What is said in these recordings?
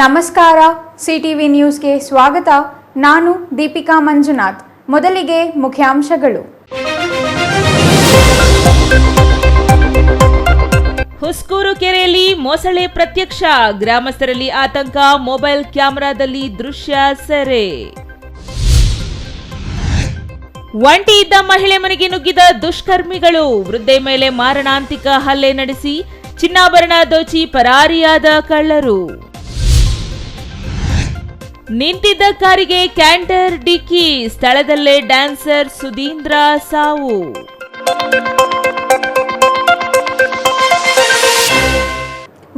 ನಮಸ್ಕಾರ, ಸಿಟಿವಿ ನ್ಯೂಸ್ಗೆ ಸ್ವಾಗತ. ನಾನು ದೀಪಿಕಾ ಮಂಜುನಾಥ್. ಮೊದಲಿಗೆ ಮುಖ್ಯಾಂಶಗಳು. ಹುಸ್ಕೂರು ಕೆರೆಯಲ್ಲಿ ಮೊಸಳೆ ಪ್ರತ್ಯಕ್ಷ. ಗ್ರಾಮಸ್ಥರಲ್ಲಿ ಆತಂಕ, ಮೊಬೈಲ್ ಕ್ಯಾಮೆರಾದಲ್ಲಿ ದೃಶ್ಯ ಸೆರೆ. ಒಂಟಿ ಇದ್ದ ಮಹಿಳೆ ಮನೆಗೆ ನುಗ್ಗಿದ ದುಷ್ಕರ್ಮಿಗಳು. ವೃದ್ಧೆ ಮೇಲೆ ಮಾರಣಾಂತಿಕ ಹಲ್ಲೆ ನಡೆಸಿ ಚಿನ್ನಾಭರಣ ದೋಚಿ ಪರಾರಿಯಾದ ಕಳ್ಳರು. ನಿಂತಿದ್ದ ಕಾರಿಗೆ ಕ್ಯಾಂಟರ್ ಡಿಕ್ಕಿ, ಸ್ಥಳದಲ್ಲೇ ಡ್ಯಾನ್ಸರ್ ಸುಧೀಂದ್ರ ಸಾವು.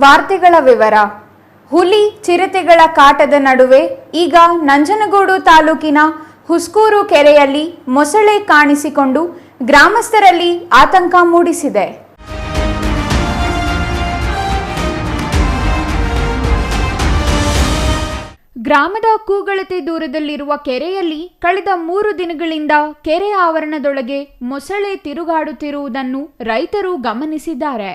ವಾರ್ತೆಗಳ ವಿವರ. ಹುಲಿ ಚಿರತೆಗಳ ಕಾಟದ ನಡುವೆ ಈಗ ನಂಜನಗೂಡು ತಾಲೂಕಿನ ಹುಸ್ಕೂರು ಕೆರೆಯಲ್ಲಿ ಮೊಸಳೆ ಕಾಣಿಸಿಕೊಂಡು ಗ್ರಾಮಸ್ಥರಲ್ಲಿ ಆತಂಕ ಮೂಡಿಸಿದೆ. ಗ್ರಾಮದ ಕೂಗಳತೆ ದೂರದಲ್ಲಿರುವ ಕೆರೆಯಲ್ಲಿ ಕಳೆದ ಮೂರು ದಿನಗಳಿಂದ ಕೆರೆ ಆವರಣದೊಳಗೆ ಮೊಸಳೆ ತಿರುಗಾಡುತ್ತಿರುವುದನ್ನು ರೈತರು ಗಮನಿಸಿದ್ದಾರೆ.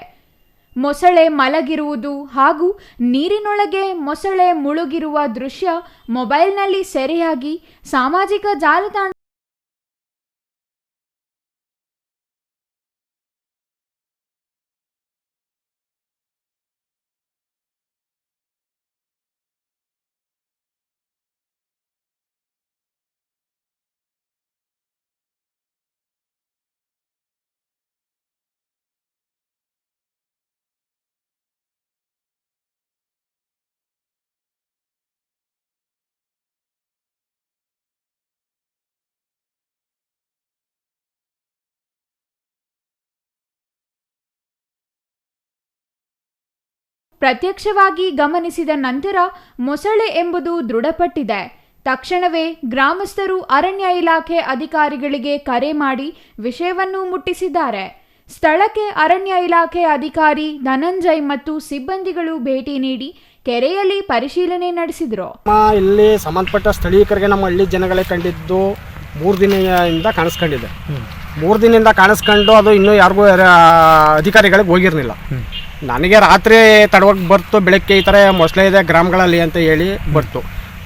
ಮೊಸಳೆ ಮಲಗಿರುವುದು ಹಾಗೂ ನೀರಿನೊಳಗೆ ಮೊಸಳೆ ಮುಳುಗಿರುವ ದೃಶ್ಯ ಮೊಬೈಲ್ನಲ್ಲಿ ಸೆರೆಯಾಗಿ ಸಾಮಾಜಿಕ ಜಾಲತಾಣ ಪ್ರತ್ಯಕ್ಷವಾಗಿ ಗಮನಿಸಿದ ನಂತರ ಮೊಸಳೆ ಎಂಬುದು ದೃಢಪಟ್ಟಿದೆ. ತಕ್ಷಣವೇ ಗ್ರಾಮಸ್ಥರು ಅರಣ್ಯ ಇಲಾಖೆ ಅಧಿಕಾರಿಗಳಿಗೆ ಕರೆ ಮಾಡಿ ವಿಷಯವನ್ನು ಮುಟ್ಟಿಸಿದ್ದಾರೆ. ಸ್ಥಳಕ್ಕೆ ಅರಣ್ಯ ಇಲಾಖೆ ಅಧಿಕಾರಿ ಧನಂಜಯ್ ಮತ್ತು ಸಿಬ್ಬಂದಿಗಳು ಭೇಟಿ ನೀಡಿ ಕೆರೆಯಲ್ಲಿ ಪರಿಶೀಲನೆ ನಡೆಸಿದರು. ಇಲ್ಲಿ ಸಂಬಂಧಪಟ್ಟ ಸ್ಥಳೀಯರಿಗೆ ನಮ್ಮ ಹಳ್ಳಿ ಜನಗಳೇ ಕಂಡಿದ್ದು ಮೂರು ದಿನದಿಂದ ಕಾಣಿಸ್ಕೊಂಡಿದೆ. ಮೂರು ದಿನದಿಂದ ಕಾಣಿಸ್ಕೊಂಡು ಅದು ಇನ್ನೂ ಯಾರಿಗೂ ಯಾರ- ಅಧಿಕಾರಿಗಳಿಗೆ ಹೋಗಿರಲಿಲ್ಲ. ನನಗೆ ರಾತ್ರಿ ತಡವಾಗಿ ಬರ್ತು ಬೆಳಗ್ಗೆ ಈ ಥರ ಮೊಸಳೆ ಇದೆ ಗ್ರಾಮಗಳಲ್ಲಿ ಅಂತ ಹೇಳಿ ಬರ್ತು.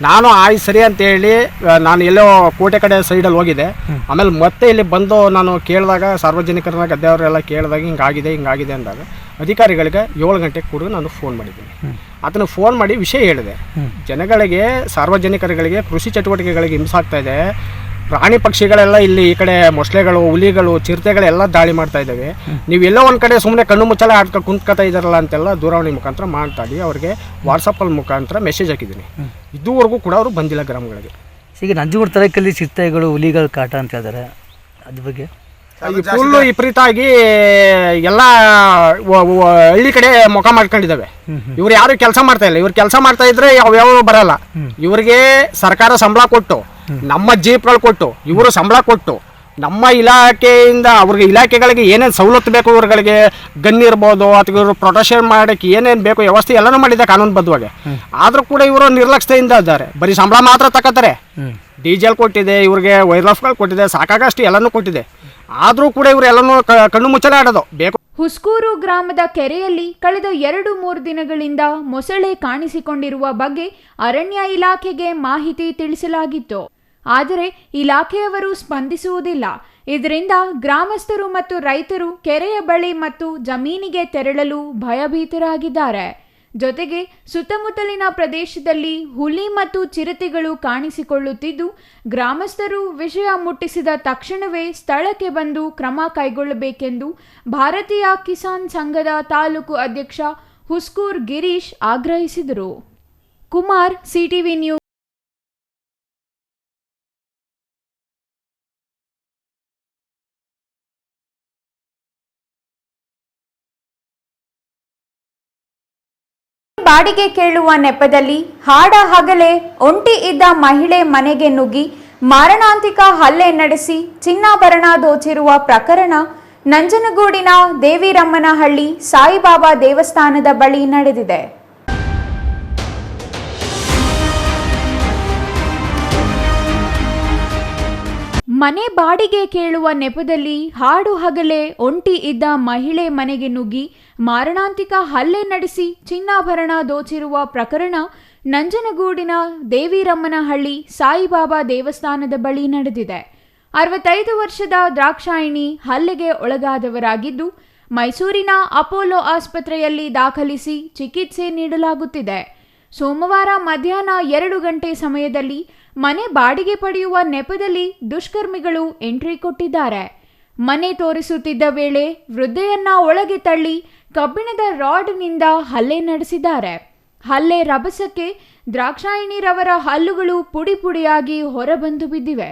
ನಾನು ಆಯ್ ಸರಿ ಅಂತ ಹೇಳಿ ನಾನು ಎಲ್ಲೋ ಕೋಟೆ ಕಡೆ ಸೈಡಲ್ಲಿ ಹೋಗಿದ್ದೆ. ಆಮೇಲೆ ಮತ್ತೆ ಇಲ್ಲಿ ಬಂದು ನಾನು ಕೇಳಿದಾಗ ಸಾರ್ವಜನಿಕರನ್ನ ಗದ್ದೆಯವರೆಲ್ಲ ಕೇಳಿದಾಗ ಹಿಂಗಾಗಿದೆ ಹಿಂಗಾಗಿದೆ ಅಂದಾಗ ಅಧಿಕಾರಿಗಳಿಗೆ ಏಳು ಗಂಟೆಗೆ ಕೂಡ ನಾನು ಫೋನ್ ಮಾಡಿದ್ದೀನಿ. ಆತನ ಫೋನ್ ಮಾಡಿ ವಿಷಯ ಹೇಳಿದೆ. ಜನಗಳಿಗೆ ಸಾರ್ವಜನಿಕರುಗಳಿಗೆ ಕೃಷಿ ಚಟುವಟಿಕೆಗಳಿಗೆ ಹಿಂಸಾಗ್ತಾ ಇದೆ. ಪ್ರಾಣಿ ಪಕ್ಷಿಗಳೆಲ್ಲ ಇಲ್ಲಿ ಈ ಕಡೆ ಮೊಸಳೆಗಳು, ಹುಲಿಗಳು, ಚಿರತೆಗಳೆಲ್ಲ ದಾಳಿ ಮಾಡ್ತಾ ಇದ್ದಾವೆ. ನೀವು ಎಲ್ಲೋ ಒಂದು ಕಡೆ ಸುಮ್ಮನೆ ಕಣ್ಣು ಮುಚ್ಚಲ ಆಡ್ಕೊಂಡು ಕುಂತ್ಕೊತಾ ಇದ್ದಾರಲ್ಲ ಅಂತೆಲ್ಲ ದೂರವಾಣಿ ಮುಖಾಂತರ ಮಾತಾಡಿ ಅವ್ರಿಗೆ ವಾಟ್ಸಪ್ಪಲ್ಲಿ ಮುಖಾಂತರ ಮೆಸೇಜ್ ಹಾಕಿದ್ದೀನಿ. ಇದುವರೆಗೂ ಕೂಡ ಅವರು ಬಂದಿಲ್ಲ ಗ್ರಾಮಗಳಿಗೆ. ಈಗ ನಂಜುಗೂಡು ತರಕಲ್ಲಿ ಚಿರತೆಗಳು, ಹುಲಿಗಳು ಕಾಟ ಅಂತ ಹೇಳಿದಾರೆ ಅದ್ರ ಬಗ್ಗೆ? ಈ ಫುಲ್ಲು ವಿಪರೀತಾಗಿ ಎಲ್ಲ ಹಳ್ಳಿ ಕಡೆ ಮುಖ ಮಾಡ್ಕೊಂಡಿದ್ದಾವೆ ಇವ್ರು ಯಾರು ಕೆಲಸ ಮಾಡ್ತಾ ಇಲ್ಲ. ಇವ್ರು ಕೆಲಸ ಮಾಡ್ತಾ ಇದ್ರೆ ಯಾವ್ಯಾವ ಬರಲ್ಲ. ಇವ್ರಿಗೆ ಸರ್ಕಾರ ಸಂಬಳ ಕೊಟ್ಟು ನಮ್ಮ ಜೀಪ್ಗಳು ಕೊಟ್ಟು ಇವರು ಸಂಬಳ ಕೊಟ್ಟು ನಮ್ಮ ಇಲಾಖೆಯಿಂದ ಅವ್ರಿಗೆ ಇಲಾಖೆಗಳಿಗೆ ಏನೇನು ಸವಲತ್ತು ಬೇಕು ಇವ್ರಗಳಿಗೆ ಗನ್ ಇರ್ಬೋದು ಅಥವಾ ಇವರು ಪ್ರೊಟೆಕ್ಷನ್ ಮಾಡೋಕ್ಕೆ ಏನೇನು ಬೇಕು ವ್ಯವಸ್ಥೆ ಎಲ್ಲನೂ ಮಾಡಿದೆ ಕಾನೂನುಬದ್ಧವಾಗಿ ಆದರೂ ಕೂಡ ಇವರು ನಿರ್ಲಕ್ಷ್ಯತೆಯಿಂದ ಇದ್ದಾರೆ. ಬರೀ ಸಂಬಳ ಮಾತ್ರ ತಗೋತಾರೆ ಡೀಸೆಲ್ ಕೊಟ್ಟಿದೆ ಇವ್ರಿಗೆ ವೈರ್ಲಫ್ಗಳು ಕೊಟ್ಟಿದೆ ಸಾಕಾಗಷ್ಟು ಎಲ್ಲನೂ ಕೊಟ್ಟಿದೆ. ಆದರೂ ಕೂಡ ಇವರು ಕಣ್ಣು ಮುಚ್ಚಲೇ ಆಡೋದು ಬೇಕು ಹುಸ್ಕೂರು ಗ್ರಾಮದ ಕೆರೆಯಲ್ಲಿ ಕಳೆದ ಎರಡು ಮೂರು ದಿನಗಳಿಂದ ಮೊಸಳೆ ಕಾಣಿಸಿಕೊಂಡಿರುವ ಬಗ್ಗೆ ಅರಣ್ಯ ಇಲಾಖೆಗೆ ಮಾಹಿತಿ ತಿಳಿಸಲಾಗಿತ್ತು. ಆದರೆ ಇಲಾಖೆಯವರು ಸ್ಪಂದಿಸುವುದಿಲ್ಲ. ಇದರಿಂದ ಗ್ರಾಮಸ್ಥರು ಮತ್ತು ರೈತರು ಕೆರೆಯ ಬಳಿ ಮತ್ತು ಜಮೀನಿಗೆ ತೆರಳಲು ಭಯಭೀತರಾಗಿದ್ದಾರೆ. ಜೊತೆಗೆ ಸುತ್ತಮುತ್ತಲಿನ ಪ್ರದೇಶದಲ್ಲಿ ಹುಲಿ ಮತ್ತು ಚಿರತೆಗಳು ಕಾಣಿಸಿಕೊಳ್ಳುತ್ತಿದ್ದು, ಗ್ರಾಮಸ್ಥರು ವಿಷಯ ಮುಟ್ಟಿಸಿದ ತಕ್ಷಣವೇ ಸ್ಥಳಕ್ಕೆ ಬಂದು ಕ್ರಮ ಕೈಗೊಳ್ಳಬೇಕೆಂದು ಭಾರತೀಯ ಕಿಸಾನ್ ಸಂಘದ ತಾಲೂಕು ಅಧ್ಯಕ್ಷ ಹುಸ್ಕೂರ್ ಗಿರೀಶ್ ಆಗ್ರಹಿಸಿದರು. Kumar, CTV news. ಬಾಡಿಗೆ ಕೇಳುವ ನೆಪದಲ್ಲಿ ಹಾಡ ಹಗಲೇ ಒಂಟಿ ಇದ್ದ ಮಹಿಳೆ ಮನೆಗೆ ನುಗ್ಗಿ ಮಾರಣಾಂತಿಕ ಹಲ್ಲೆ ನಡೆಸಿ ಚಿನ್ನಾಭರಣ ದೋಚಿರುವ ಪ್ರಕರಣ ನಂಜನಗೂಡಿನ ದೇವಿರಮ್ಮನಹಳ್ಳಿ ಸಾಯಿಬಾಬಾ ದೇವಸ್ಥಾನದ ಬಳಿ ನಡೆದಿದೆ. ಮನೆ ಬಾಡಿಗೆ ಕೇಳುವ ನೆಪದಲ್ಲಿ ಹಾಡು ಹಗಲೇ ಒಂಟಿ ಇದ್ದ ಮಹಿಳೆ ಮನೆಗೆ ನುಗ್ಗಿ ಮಾರಣಾಂತಿಕ ಹಲ್ಲೆ ನಡೆಸಿ ಚಿನ್ನಾಭರಣ ದೋಚಿರುವ ಪ್ರಕರಣ ನಂಜನಗೂಡಿನ ದೇವಿರಮ್ಮನಹಳ್ಳಿ ಸಾಯಿಬಾಬಾ ದೇವಸ್ಥಾನದ ಬಳಿ ನಡೆದಿದೆ. ಅರವತ್ತೈದು ವರ್ಷದ ದ್ರಾಕ್ಷಾಯಿಣಿ ಹಲ್ಲೆಗೆ ಒಳಗಾದವರಾಗಿದ್ದು, ಮೈಸೂರಿನ ಅಪೋಲೋ ಆಸ್ಪತ್ರೆಯಲ್ಲಿ ದಾಖಲಿಸಿ ಚಿಕಿತ್ಸೆ ನೀಡಲಾಗುತ್ತಿದೆ. ಸೋಮವಾರ ಮಧ್ಯಾಹ್ನ ಎರಡು ಗಂಟೆ ಸಮಯದಲ್ಲಿ ಮನೆ ಬಾಡಿಗೆ ಪಡೆಯುವ ನೆಪದಲ್ಲಿ ದುಷ್ಕರ್ಮಿಗಳು ಎಂಟ್ರಿ ಕೊಟ್ಟಿದ್ದಾರೆ. ಮನೆ ತೋರಿಸುತ್ತಿದ್ದ ವೇಳೆ ವೃದ್ಧೆಯನ್ನ ಒಳಗೆ ತಳ್ಳಿ ಕಬ್ಬಿಣದ ರಾಡ್ನಿಂದ ಹಲ್ಲೆ ನಡೆಸಿದ್ದಾರೆ. ಹಲ್ಲೆ ರಭಸಕ್ಕೆ ದ್ರಾಕ್ಷಾಯಿಣಿರವರ ಹಲ್ಲುಗಳು ಪುಡಿ ಪುಡಿಯಾಗಿ ಹೊರಬಂದು ಬಿದ್ದಿವೆ.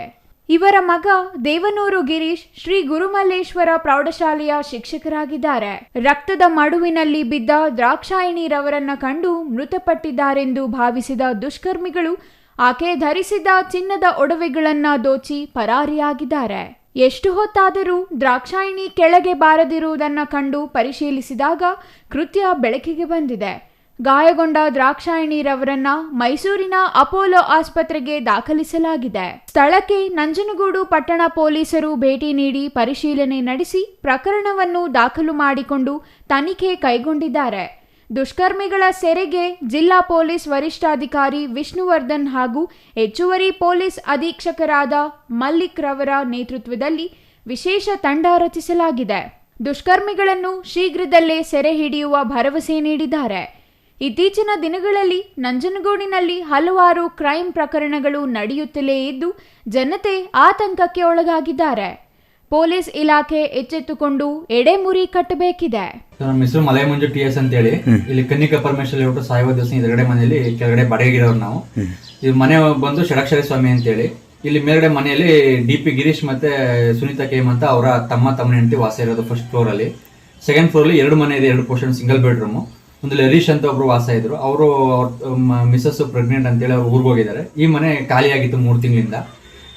ಇವರ ಮಗ ದೇವನೂರು ಗಿರೀಶ್ ಶ್ರೀ ಗುರುಮಲ್ಲೇಶ್ವರ ಪ್ರೌಢಶಾಲೆಯ ಶಿಕ್ಷಕರಾಗಿದ್ದಾರೆ. ರಕ್ತದ ಮಡುವಿನಲ್ಲಿ ಬಿದ್ದ ದ್ರಾಕ್ಷಾಯಿಣಿರವರನ್ನ ಕಂಡು ಮೃತಪಟ್ಟಿದ್ದಾರೆಂದು ಭಾವಿಸಿದ ದುಷ್ಕರ್ಮಿಗಳು ಆಕೆ ಧರಿಸಿದ್ದ ಚಿನ್ನದ ಒಡವೆಗಳನ್ನ ದೋಚಿ ಪರಾರಿಯಾಗಿದ್ದಾರೆ. ಎಷ್ಟು ಹೊತ್ತಾದರೂ ದ್ರಾಕ್ಷಾಯಿಣಿ ಕೆಳಗೆ ಬಾರದಿರುವುದನ್ನು ಕಂಡು ಪರಿಶೀಲಿಸಿದಾಗ ಕೃತ್ಯ ಬೆಳಕಿಗೆ ಬಂದಿದೆ. ಗಾಯಗೊಂಡ ದ್ರಾಕ್ಷಾಯಿಣಿರವರನ್ನ ಮೈಸೂರಿನ ಅಪೋಲೋ ಆಸ್ಪತ್ರೆಗೆ ದಾಖಲಿಸಲಾಗಿದೆ. ಸ್ಥಳಕ್ಕೆ ನಂಜನಗೂಡು ಪಟ್ಟಣ ಪೊಲೀಸರು ಭೇಟಿ ನೀಡಿ ಪರಿಶೀಲನೆ ನಡೆಸಿ ಪ್ರಕರಣವನ್ನು ದಾಖಲು ಮಾಡಿಕೊಂಡು ತನಿಖೆ ಕೈಗೊಂಡಿದ್ದಾರೆ. ದುಷ್ಕರ್ಮಿಗಳ ಸೆರೆಗೆ ಜಿಲ್ಲಾ ಪೊಲೀಸ್ ವರಿಷ್ಠಾಧಿಕಾರಿ ವಿಷ್ಣುವರ್ಧನ್ ಹಾಗೂ ಹೆಚ್ಚುವರಿ ಪೊಲೀಸ್ ಅಧೀಕ್ಷಕರಾದ ಮಲ್ಲಿಕ್ ರವರ ನೇತೃತ್ವದಲ್ಲಿ ವಿಶೇಷ ತಂಡ ರಚಿಸಲಾಗಿದೆ. ದುಷ್ಕರ್ಮಿಗಳನ್ನು ಶೀಘ್ರದಲ್ಲೇ ಸೆರೆ ಹಿಡಿಯುವ ಭರವಸೆ ನೀಡಿದ್ದಾರೆ. ಇತ್ತೀಚಿನ ದಿನಗಳಲ್ಲಿ ನಂಜನಗೂಡಿನಲ್ಲಿ ಹಲವಾರು ಕ್ರೈಂ ಪ್ರಕರಣಗಳು ನಡೆಯುತ್ತಲೇ ಇದ್ದು, ಜನತೆ ಆತಂಕಕ್ಕೆ ಒಳಗಾಗಿದ್ದಾರೆ. ಪೊಲೀಸ್ ಇಲಾಖೆ ಎಚ್ಚೆತ್ತುಕೊಂಡು ಎಡೆಮುರಿ ಕಟ್ಟಬೇಕಿದೆ. ನಮ್ಮ ಹೆಸರು ಮಲೈ ಮಂಜು ಟಿ ಎಸ್ ಅಂತೇಳಿ ಇಲ್ಲಿ ಕನ್ನಿಕಾ ಪರಮೇಶ್ವರ ಹೇಳ್ಬಿಟ್ಟು ಸಾಯಿಬ ದೇವಸ್ಥಾನ ಎದುರುಗಡೆ ಮನೆಯಲ್ಲಿ ಕೆಳಗಡೆ ಬಡಗಿರೋರು ನಾವು. ಇದು ಮನೆ ಬಂದು ಷಡಕ್ಷರಿ ಸ್ವಾಮಿ ಅಂತೇಳಿ. ಇಲ್ಲಿ ಮೇಲ್ಗಡೆ ಮನೆಯಲ್ಲಿ ಡಿ ಪಿ ಗಿರೀಶ್ ಮತ್ತೆ ಸುನೀತಾ ಕೇಮ್ ಅಂತ ಅವರ ತಮ್ಮ ತಮ್ಮ ಹೆಂಡತಿ ವಾಸ ಇರೋದು ಫಸ್ಟ್ ಫ್ಲೋರ್ ಅಲ್ಲಿ. ಸೆಕೆಂಡ್ ಫ್ಲೋರ್ ಅಲ್ಲಿ ಎರಡು ಮನೆ ಇದೆ ಎರಡು ಪೋರ್ಷನ್ ಸಿಂಗಲ್ ಬೆಡ್ರೂಮ್ ಒಂದು ಹರೀಶ್ ಅಂತ ಒಬ್ರು ವಾಸ ಇದ್ರು. ಅವರು ಮಿಸಸ್ ಪ್ರೆಗ್ನೆಂಟ್ ಅಂತೇಳಿ ಅವ್ರು ಊರಿಗೆ ಹೋಗಿದ್ದಾರೆ. ಈ ಮನೆ ಖಾಲಿಯಾಗಿತ್ತು ಮೂರು ತಿಂಗಳಿಂದ.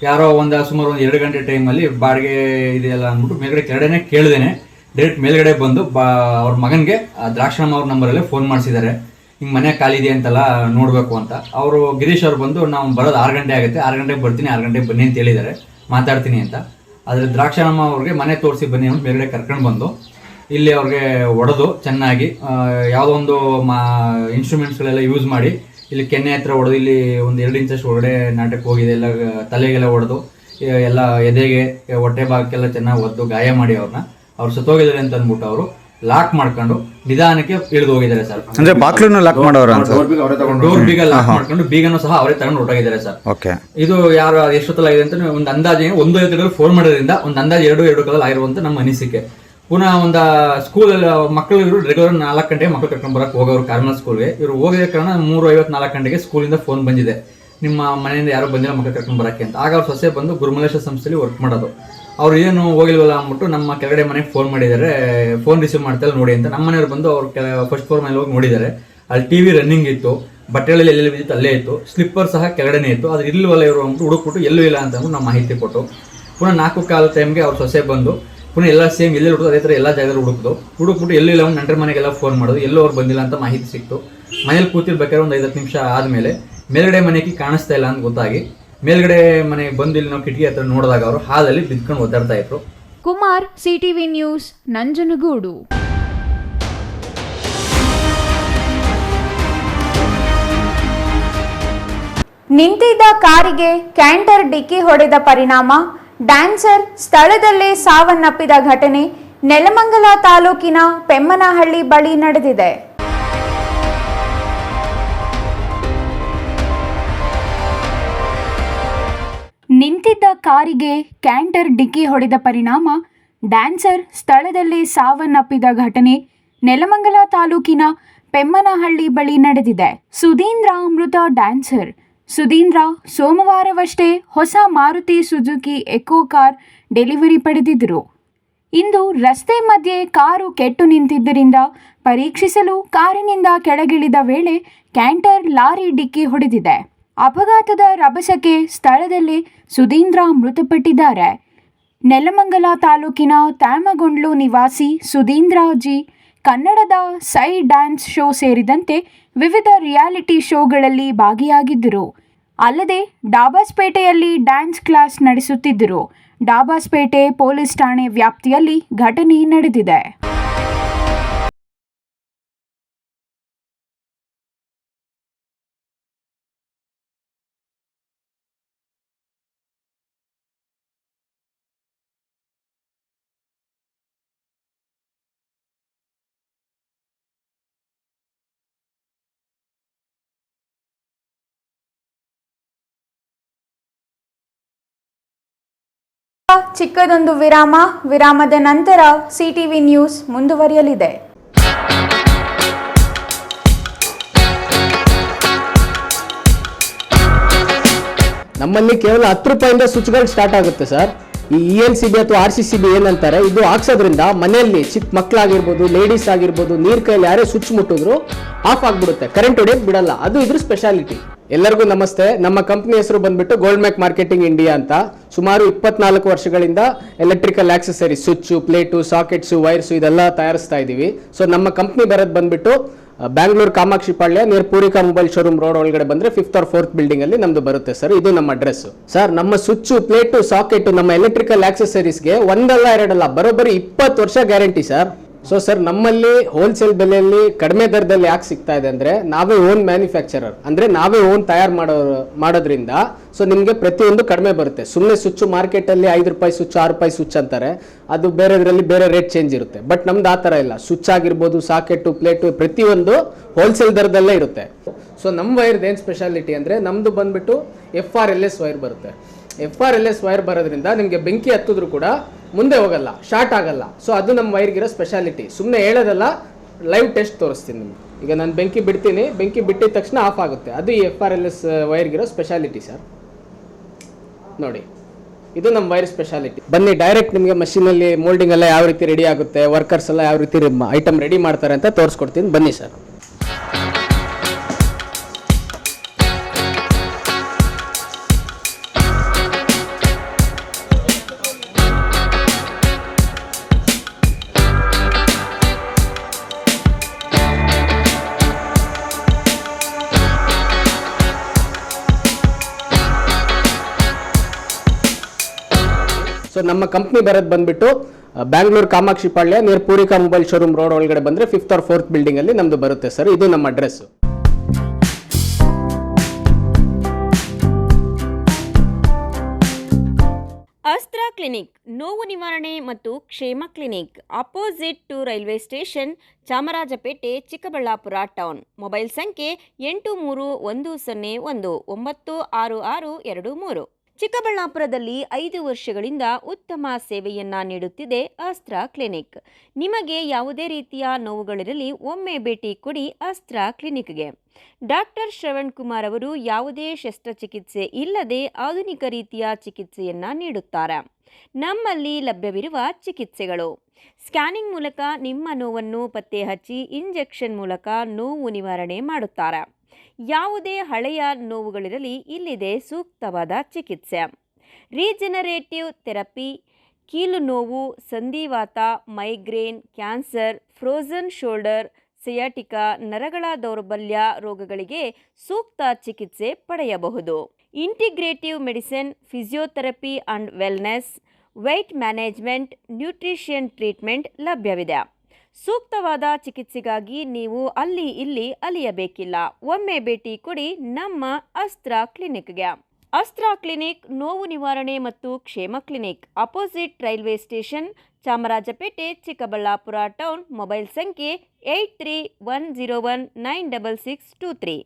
ಯಾರೋ ಒಂದು ಸುಮಾರು ಒಂದು ಎರಡು ಗಂಟೆ ಟೈಮಲ್ಲಿ ಬಾಡಿಗೆ ಇದೆಯಲ್ಲ ಅಂದ್ಬಿಟ್ಟು ಮೇಲ್ಗಡೆ ಕೆಳಗಡೆನೆ ಕೇಳಿದೇನೆ. ಡೈರೆಕ್ಟ್ ಮೇಲ್ಗಡೆ ಬಂದು ಬಾ, ಅವ್ರ ಮಗನಿಗೆ ದ್ರಾಕ್ಷಣಮ್ಮ ಅವ್ರ ನಂಬರಲ್ಲಿ ಫೋನ್ ಮಾಡಿಸಿದ್ದಾರೆ. ಹಿಂಗೆ ಮನೆ ಖಾಲಿ ಇದೆ ಅಂತಲ್ಲ ನೋಡಬೇಕು ಅಂತ. ಅವರು ಗಿರೀಶ್ ಅವ್ರು ಬಂದು, ನಾವು ಬರೋದು ಆರು ಗಂಟೆ ಆಗುತ್ತೆ. ಆರು ಗಂಟೆಗೆ ಬರ್ತೀನಿ, ಆರು ಗಂಟೆಗೆ ಬನ್ನಿ ಅಂತ ಹೇಳಿದ್ದಾರೆ. ಮಾತಾಡ್ತೀನಿ ಅಂತ. ಆದರೆ ದ್ರಾಕ್ಷಣಮ್ಮ ಅವ್ರಿಗೆ ಮನೆ ತೋರಿಸಿ ಬನ್ನಿ ಅಂತ ಮೇಲ್ಗಡೆ ಕರ್ಕೊಂಡು ಬಂದು, ಇಲ್ಲಿ ಅವ್ರಿಗೆ ಒಡೆದು ಚೆನ್ನಾಗಿ ಯಾವುದೋ ಒಂದು ಮಾ ಇನ್ಸ್ಟ್ರೂಮೆಂಟ್ಸ್ಗಳೆಲ್ಲ ಯೂಸ್ ಮಾಡಿ ಇಲ್ಲಿ ಕೆನ್ನೆ ಹತ್ರ ಹೊಡೆದು ಇಲ್ಲಿ ಒಂದು ಎರಡು ಇಂಚಷ್ಟು ಒಳಗಡೆ ನಾಟಕ ಹೋಗಿದೆ ಎಲ್ಲ ತಲೆಗೆಲ್ಲ ಹೊಡೆದು ಎಲ್ಲ ಎದೆಗೆ ಹೊಟ್ಟೆ ಭಾಗಕ್ಕೆಲ್ಲ ಚೆನ್ನಾಗಿ ಒದ್ದು ಗಾಯ ಮಾಡಿ ಅವ್ರನ್ನ ಅವ್ರು ಸತ್ತೋಗಿದ್ದಾರೆ ಅಂತ ಅಂದ್ಬಿಟ್ಟು ಅವರು ಲಾಕ್ ಮಾಡ್ಕೊಂಡು ನಿಧಾನಕ್ಕೆ ಇಳಿದು ಹೋಗಿದ್ದಾರೆ ಸರ್. ಅಂದ್ರೆ ಬಾಕ್ಲನ್ನು ಲಾಕ್ ಮಾಡೋರು ಅಂತ? ಡೋರ್ ಬೀಗ ಲಾಕ್ ಮಾಡ್ಕೊಂಡು ಬೀಗನು ಸಹ ಅವರೇ ತಗೊಂಡು ಹೊರಟೋಗಿದ್ದಾರೆ ಸರ್. ಓಕೆ. ಇದು ಯಾರು ಎಷ್ಟೊತ್ತಲ್ಲಾಗಿದೆ ಅಂತ ಒಂದು ಅಂದಾಜು ಒಂದು ಐದು ಫೋನ್ ಮಾಡೋದ್ರಿಂದ ಒಂದು ಅಂದಾಜು ಎರಡು ಎರಡು ಕಾಲ ಆಗಿರುವಂತ ನಮ್ಮ ಅನಿಸಿಕೆ. ಪುನಃ ಒಂದು ಸ್ಕೂಲ್ ಮಕ್ಕಳು ಇವರು ರೆಗ್ಯುಲರ್ ನಾಲ್ಕು ಗಂಟೆಗೆ ಮಕ್ಕಳು ಕರ್ಕೊಂಡು ಬರಕ್ಕೆ ಹೋಗೋರು ಕಾರ್ಮಲ್ ಸ್ಕೂಲ್ಗೆ ಇವರು ಹೋಗಿದ ಕಾರಣ ಮೂರು ಐವತ್ತು ನಾಲ್ಕು ಗಂಟೆಗೆ ಸ್ಕೂಲಿಂದ ಫೋನ್ ಬಂದಿದೆ. ನಿಮ್ಮ ಮನೆಯಿಂದ ಯಾರೋ ಬಂದಿಲ್ಲ ಮಕ್ಕಳು ಕರ್ಕೊಂಡು ಬರಕ್ಕೆ ಅಂತ. ಆಗ ಅವ್ರ ಸೊಸೆ ಬಂದು ಗುರುಮಲೇಶ್ವರ ಸಂಸ್ಥೆಯಲ್ಲಿ ವರ್ಕ್ ಮಾಡೋದು. ಅವ್ರು ಏನು ಹೋಗಿಲ್ವಲ್ಲ ಅಂದ್ಬಿಟ್ಟು ನಮ್ಮ ಕೆಳಗಡೆ ಮನೆಗೆ ಫೋನ್ ಮಾಡಿದ್ದಾರೆ. ಫೋನ್ ರಿಸೀವ್ ಮಾಡ್ತಾರೆ ನೋಡಿ ಅಂತ. ನಮ್ಮ ಮನೆಯವ್ರು ಬಂದು ಅವ್ರು ಫಸ್ಟ್ ಫ್ಲೋರ್ ಮೇಲೆ ಹೋಗಿ ನೋಡಿದ್ದಾರೆ. ಅಲ್ಲಿ ಟಿ ವಿ ರನ್ನಿಂಗ್ ಇತ್ತು. ಬಟ್ಟೆಗಳಲ್ಲಿ ಎಲ್ಲೆಲ್ಲಿ ಬಿದ್ದಿತ್ತು ಅಲ್ಲೇ ಇತ್ತು. ಸ್ಲಿಪ್ಪರ್ ಸಹ ಕೆಳಗಡೆನೇ ಇತ್ತು. ಅದು ಇಲ್ವಲ್ಲ ಇವರು ಅಂದ್ಬಿಟ್ಟು ಹುಡುಕ್ಬಿಟ್ಟು ಎಲ್ಲೂ ಇಲ್ಲ ಅಂತ ನಾವು ಮಾಹಿತಿ ಕೊಟ್ಟು. ಪುನಃ ನಾಲ್ಕು ಕಾಲ ಟೈಮ್ಗೆ ಅವ್ರ ಸೊಸೆ ಬಂದು ಪುನಃ ಎಲ್ಲ ಸೇಮ್ ಎಲ್ಲೆಲ್ಲಿ ಹುಡುಕೋ ಅದೇ ಥರ ಎಲ್ಲ ಜಾಗದಲ್ಲಿ ಹುಡುಕ್ದು. ಹುಡುಕ್ಬಿಟ್ಟು ಎಲ್ಲೂ ಇಲ್ಲ ಒಂದು ನೆಂಟರ ಮನೆಗೆಲ್ಲ ಫೋನ್ ಮಾಡೋದು. ಎಲ್ಲೋ ಅವ್ರು ಬಂದಿಲ್ಲ ಅಂತ ಮಾಹಿತಿ ಸಿಕ್ತು. ಮನೇಲಿ ಕೂತಿರ್ಬೇಕಾದ್ರೆ ಒಂದು ಐದತ್ತು ನಿಮಿಷ ಆದಮೇಲೆ ಮೇಲ್ಗಡೆ ಮನೆಗೆ ಕಾಣಿಸ್ತಾ ಇಲ್ಲ ಅಂತ ಗೊತ್ತಾಗಿ ಮೇಲ್ಗಡೆ ಮನೆಗೆ ಬಂದು ಇಲ್ಲಿ ನಾವು ಕಿಟಕಿ ಹತ್ರ ನೋಡಿದಾಗ ಅವರು ಹಾಲಲ್ಲಿ ಬಿದ್ಕೊಂಡು ಒದ್ದಾಡ್ತಾ ಇದ್ರು. Kumar CTV news Nanjangud. ನಿಂತಿದ್ದ ಕಾರಿಗೆ ಕ್ಯಾಂಟರ್ ಡಿಕ್ಕಿ ಹೊಡೆದ ಪರಿಣಾಮ. ಡ್ಯಾನ್ಸರ್ ಸ್ಥಳದಲ್ಲೇ ಸಾವನ್ನಪ್ಪಿದ ಘಟನೆ ನೆಲಮಂಗಲ ತಾಲೂಕಿನ ಪೆಮ್ಮನಹಳ್ಳಿ ಬಳಿ ನಡೆದಿದೆ. ನಿಂತಿದ್ದ ಕಾರಿಗೆ ಕ್ಯಾಂಟರ್ ಡಿಕ್ಕಿ ಹೊಡೆದ ಪರಿಣಾಮ ಡ್ಯಾನ್ಸರ್ ಸ್ಥಳದಲ್ಲೇ ಸಾವನ್ನಪ್ಪಿದ ಘಟನೆ ನೆಲಮಂಗಲ ತಾಲೂಕಿನ ಪೆಮ್ಮನಹಳ್ಳಿ ಬಳಿ ನಡೆದಿದೆ. ಸುಧೀಂದ್ರ ಅಮೃತ ಡ್ಯಾನ್ಸರ್ ಸುಧೀಂದ್ರ ಸೋಮವಾರವಷ್ಟೇ ಹೊಸ Maruti Suzuki Eeco car delivery ಪಡೆದಿದ್ದರು. ಇಂದು ರಸ್ತೆ ಮಧ್ಯೆ ಕಾರು ಕೆಟ್ಟು ನಿಂತಿದ್ದರಿಂದ ಪರೀಕ್ಷಿಸಲು ಕಾರಿನಿಂದ ಕೆಳಗಿಳಿದ ವೇಳೆ ಕ್ಯಾಂಟರ್ ಲಾರಿ ಡಿಕ್ಕಿ ಹೊಡೆದಿದೆ. ಅಪಘಾತದ ರಭಸಕ್ಕೆ ಸ್ಥಳದಲ್ಲಿ ಸುಧೀಂದ್ರ ಮೃತಪಟ್ಟಿದ್ದಾರೆ. ನೆಲಮಂಗಲ ತಾಲೂಕಿನ ತ್ಯಾಮಗೊಂಡ್ಲು ನಿವಾಸಿ ಸುಧೀಂದ್ರ ಜಿ ಕನ್ನಡದ ಸೈ ಡ್ಯಾನ್ಸ್ ಶೋ ಸೇರಿದಂತೆ ವಿವಿಧ ರಿಯಾಲಿಟಿ ಶೋಗಳಲ್ಲಿ ಭಾಗಿಯಾಗಿದ್ದರು. ಅಲ್ಲದೆ, ಡಾಬಾಸ್ಪೇಟೆಯಲ್ಲಿ ಡ್ಯಾನ್ಸ್ ಕ್ಲಾಸ್ ನಡೆಸುತ್ತಿದ್ದರು. ಡಾಬಾಸ್ಪೇಟೆ ಪೊಲೀಸ್ ಠಾಣೆ ವ್ಯಾಪ್ತಿಯಲ್ಲಿ ಘಟನೆ ನಡೆದಿದೆ. ಚಿಕ್ಕದೊಂದು ವಿರಾಮ, ವಿರಾಮದ ನಂತರ ಸಿಟಿವಿ ನ್ಯೂಸ್ ಮುಂದುವರಿಯಲಿದೆ. ನಮ್ಮಲ್ಲಿ ಕೇವಲ ಹತ್ತು ರೂಪಾಯಿಂದ ಸ್ವಿಚ್ಗಳು ಸ್ಟಾರ್ಟ್ ಆಗುತ್ತೆ ಸರ್ ಈ ಇ ಎಲ್ ಸಿ ಬಿ ಅಥವಾ ಆರ್ ಸಿ ಸಿ ಬಿ ಏನಂತಾರೆ, ಇದು ಹಾಕ್ಸೋದ್ರಿಂದ ಮನೆಯಲ್ಲಿ ಚಿಕ್ಕ ಮಕ್ಕಳಾಗಿರ್ಬೋದು ಲೇಡೀಸ್ ಆಗಿರ್ಬೋದು, ನೀರ್ ಕೈಯಲ್ಲಿ ಯಾರೇ ಸ್ವಿಚ್ ಮುಟ್ಟಿದ್ರು ಆಫ್ ಆಗ್ಬಿಡುತ್ತೆ. ಕರೆಂಟ್ ಹೊಡೆಯೋದು ಬಿಡಲ್ಲ. ಅದು ಇದ್ರ ಸ್ಪೆಷಾಲಿಟಿ ಎಲ್ಲರಿಗೂ ನಮಸ್ತೆ. ನಮ್ಮ ಕಂಪ್ನಿ ಹೆಸರು ಬಂದ್ಬಿಟ್ಟು ಗೋಲ್ಡ್ ಮ್ಯಾಕ್ ಮಾರ್ಕೆಟಿಂಗ್ ಇಂಡಿಯಾ ಅಂತ. ಸುಮಾರು ಇಪ್ಪತ್ನಾಲ್ಕು ವರ್ಷಗಳಿಂದ electrical accessory switch plate sockets wires ಇದೆಲ್ಲ ತಯಾರಿಸ್ತಾ ಇದ್ದೀವಿ ಸೊ ನಮ್ಮ ಕಂಪ್ನಿ ಬರೋದು ಬಂದ್ಬಿಟ್ಟು Bangalore Kamakshi Palya near Poorvika mobile showroom road ಒಳಗಡೆ ಬಂದ್ರೆ ಫಿಫ್ತ್ ಆರ್ ಫೋರ್ತ್ ಬಿಲ್ಡಿಂಗ್ ಅಲ್ಲಿ ನಮ್ದು ಬರುತ್ತೆ ಸರ್ ಇದು ನಮ್ಮ ಅಡ್ರೆಸ್ ಸರ್ ನಮ್ಮ ಸ್ವಿಚ್ ಪ್ಲೇಟು ಸಾಕೆಟ್ ನಮ್ಮ ಎಲೆಕ್ಟ್ರಿಕಲ್ ಆಕ್ಸೆಸರೀಸ್ಗೆ ಒಂದಲ್ಲ, ಎರಡಲ್ಲ, ಬರೋಬ್ಬರಿ ಇಪ್ಪತ್ತು ವರ್ಷ ಗ್ಯಾರಂಟಿ ಸರ್ ಸೊ ಸರ್ ನಮ್ಮಲ್ಲಿ ಹೋಲ್ಸೇಲ್ ಬೆಲೆಯಲ್ಲಿ ಕಡಿಮೆ ದರದಲ್ಲಿ ಯಾಕೆ ಸಿಗ್ತಾ ಇದೆ ಅಂದರೆ ನಾವೇ ಓನ್ ಮ್ಯಾನುಫ್ಯಾಕ್ಚರರ್ ಅಂದರೆ ನಾವೇ ಓನ್ ತಯಾರು ಮಾಡೋ, ಮಾಡೋದ್ರಿಂದ ಸೊ ನಿಮಗೆ ಪ್ರತಿಯೊಂದು ಕಡಿಮೆ ಬರುತ್ತೆ. ಸುಮ್ಮನೆ ಸ್ವಿಚ್ಚು ಮಾರ್ಕೆಟಲ್ಲಿ ಐದು ರೂಪಾಯಿ ಸ್ವಿಚ್ ಆರು ರೂಪಾಯಿ ಸ್ವಿಚ್ ಅಂತಾರೆ. ಅದು ಬೇರೆದ್ರಲ್ಲಿ ಬೇರೆ ರೇಟ್ ಚೇಂಜ್ ಇರುತ್ತೆ. ಬಟ್ ನಮ್ದು ಆ ಥರ ಇಲ್ಲ. ಸ್ವಿಚ್ ಆಗಿರ್ಬೋದು ಸಾಕೆಟು ಪ್ಲೇಟು ಪ್ರತಿಯೊಂದು ಹೋಲ್ಸೇಲ್ ದರದಲ್ಲೇ ಇರುತ್ತೆ. ಸೊ ನಮ್ಮ ವೈರ್ದು ಏನು ಸ್ಪೆಷಾಲಿಟಿ ಅಂದರೆ ನಮ್ಮದು ಬಂದ್ಬಿಟ್ಟು F R L S wire ಬರುತ್ತೆ. F R L S wire ಬರೋದ್ರಿಂದ ನಿಮಗೆ ಬೆಂಕಿ ಹತ್ತಿದ್ರು ಕೂಡ ಮುಂದೆ ಹೋಗಲ್ಲ ಶಾರ್ಟ್ ಆಗಲ್ಲ. ಸೊ ಅದು ನಮ್ಮ ವೈರ್ಗಿರೋ ಸ್ಪೆಷಾಲಿಟಿ ಸುಮ್ಮನೆ ಹೇಳೋದಲ್ಲ ಲೈವ್ ಟೆಸ್ಟ್ ತೋರಿಸ್ತೀನಿ ನಿಮ್ಗೆ. ಈಗ ನಾನು ಬೆಂಕಿ ಬಿಡ್ತೀನಿ, ಬೆಂಕಿ ಬಿಟ್ಟಿದ ತಕ್ಷಣ ಆಫ್ ಆಗುತ್ತೆ. ಅದು ಈ ಎಫ್ ಆರ್ ಎಲ್ ಎಸ್ ವೈರ್ಗಿರೋ ಸ್ಪೆಷಾಲಿಟಿ ಸರ್ ನೋಡಿ, ಇದು ನಮ್ಮ ವೈರ್ ಸ್ಪೆಷಾಲಿಟಿ ಬನ್ನಿ ಡೈರೆಕ್ಟ್ ನಿಮಗೆ ಮಷೀನಲ್ಲಿ ಮೋಲ್ಡಿಂಗ್ ಎಲ್ಲ ಯಾವ ರೀತಿ ರೆಡಿ ಆಗುತ್ತೆ ವರ್ಕರ್ಸ್ ಎಲ್ಲ ಯಾವ ರೀತಿ ಐಟಮ್ ರೆಡಿ ಮಾಡ್ತಾರೆ ಅಂತ ತೋರಿಸ್ಕೊಡ್ತೀನಿ. ಬನ್ನಿ ಸರ್ ಸೊ ನಮ್ಮ ಕಂಪ್ನಿ ಬರೋದು ಬಂದ್ಬಿಟ್ಟು Bangalore Kamakshi Palya near Poorvika mobile showroom road ಒಳಗಡೆ ಬಂದ್ರೆ ಫಿಫ್ತ್ ಆರ್ ಫೋರ್ತ್ ಬಿಲ್ಡಿಂಗ್ ಅಲ್ಲಿ ನಮ್ದು ಬರುತ್ತೆ ಸರ್ ಇದು ನಮ್ಮ ಅಡ್ರೆಸ್ ಅಸ್ತ್ರ ಕ್ಲಿನಿಕ್ ನೋವು ನಿವಾರಣೆ ಮತ್ತು Kshema clinic opposite to railway station Chamarajapete, Chikkaballapura town mobile ಸಂಖ್ಯೆ ಎಂಟು ಮೂರು ಒಂದು ಸೊನ್ನೆ ಒಂದು, ಒಂಬತ್ತು ಆರು ಆರು ಎರಡು ಮೂರು. ಚಿಕ್ಕಬಳ್ಳಾಪುರದಲ್ಲಿ ಐದು ವರ್ಷಗಳಿಂದ ಉತ್ತಮ ಸೇವೆಯನ್ನ ನೀಡುತ್ತಿದೆ ಅಸ್ತ್ರ ಕ್ಲಿನಿಕ್. ನಿಮಗೆ ಯಾವುದೇ ರೀತಿಯ ನೋವುಗಳಿರಲಿ ಒಮ್ಮೆ ಭೇಟಿ ಕೊಡಿ ಅಸ್ತ್ರ ಕ್ಲಿನಿಕ್ಗೆ. ಡಾಕ್ಟರ್ ಶ್ರವಣ್ ಕುಮಾರ್ ಅವರು ಯಾವುದೇ ಶಸ್ತ್ರಚಿಕಿತ್ಸೆ ಇಲ್ಲದೆ ಆಧುನಿಕ ರೀತಿಯ ಚಿಕಿತ್ಸೆಯನ್ನ ನೀಡುತ್ತಾರೆ. ನಮ್ಮಲ್ಲಿ ಲಭ್ಯವಿರುವ ಚಿಕಿತ್ಸೆಗಳು. ಸ್ಕ್ಯಾನಿಂಗ್ ಮೂಲಕ ನಿಮ್ಮ ನೋವನ್ನು ಪತ್ತೆ ಹಚ್ಚಿ ಇಂಜೆಕ್ಷನ್ ಮೂಲಕ ನೋವು ನಿವಾರಣೆ ಮಾಡುತ್ತಾರೆ. ಯಾವುದೇ ಹಳೆಯ ನೋವುಗಳಿರಲಿ ಇಲ್ಲಿದೆ ಸೂಕ್ತವಾದ ಚಿಕಿತ್ಸೆ. ರೀಜನರೇಟಿವ್ ಥೆರಪಿ, ಕೀಲು ನೋವು, ಸಂಧಿವಾತ, migraine, cancer frozen shoulder, sciatica, ನರಗಳ ದೌರ್ಬಲ್ಯ ರೋಗಗಳಿಗೆ ಸೂಕ್ತ ಚಿಕಿತ್ಸೆ ಪಡೆಯಬಹುದು. Integrative medicine, physiotherapy and wellness, weight management, nutrition treatment ಲಭ್ಯವಿದೆ. ಸೂಕ್ತವಾದ ಚಿಕಿತ್ಸೆಗಾಗಿ ನೀವು ಅಲ್ಲಿ ಇಲ್ಲಿ ಅಲಿಯಬೇಕಿಲ್ಲ. ಒಮ್ಮೆ ಭೇಟಿ ಕೊಡಿ ನಮ್ಮ ಅಸ್ತ್ರ ಕ್ಲಿನಿಕ್ಗೆ. ಅಸ್ತ್ರ ಕ್ಲಿನಿಕ್, ನೋವು ನಿವಾರಣೆ ಮತ್ತು Kshema clinic. Opposite railway station, Chamarajapete, Chikkaballapura town. Mobile ಸಂಖ್ಯೆ eight three one zero one nine double six two three.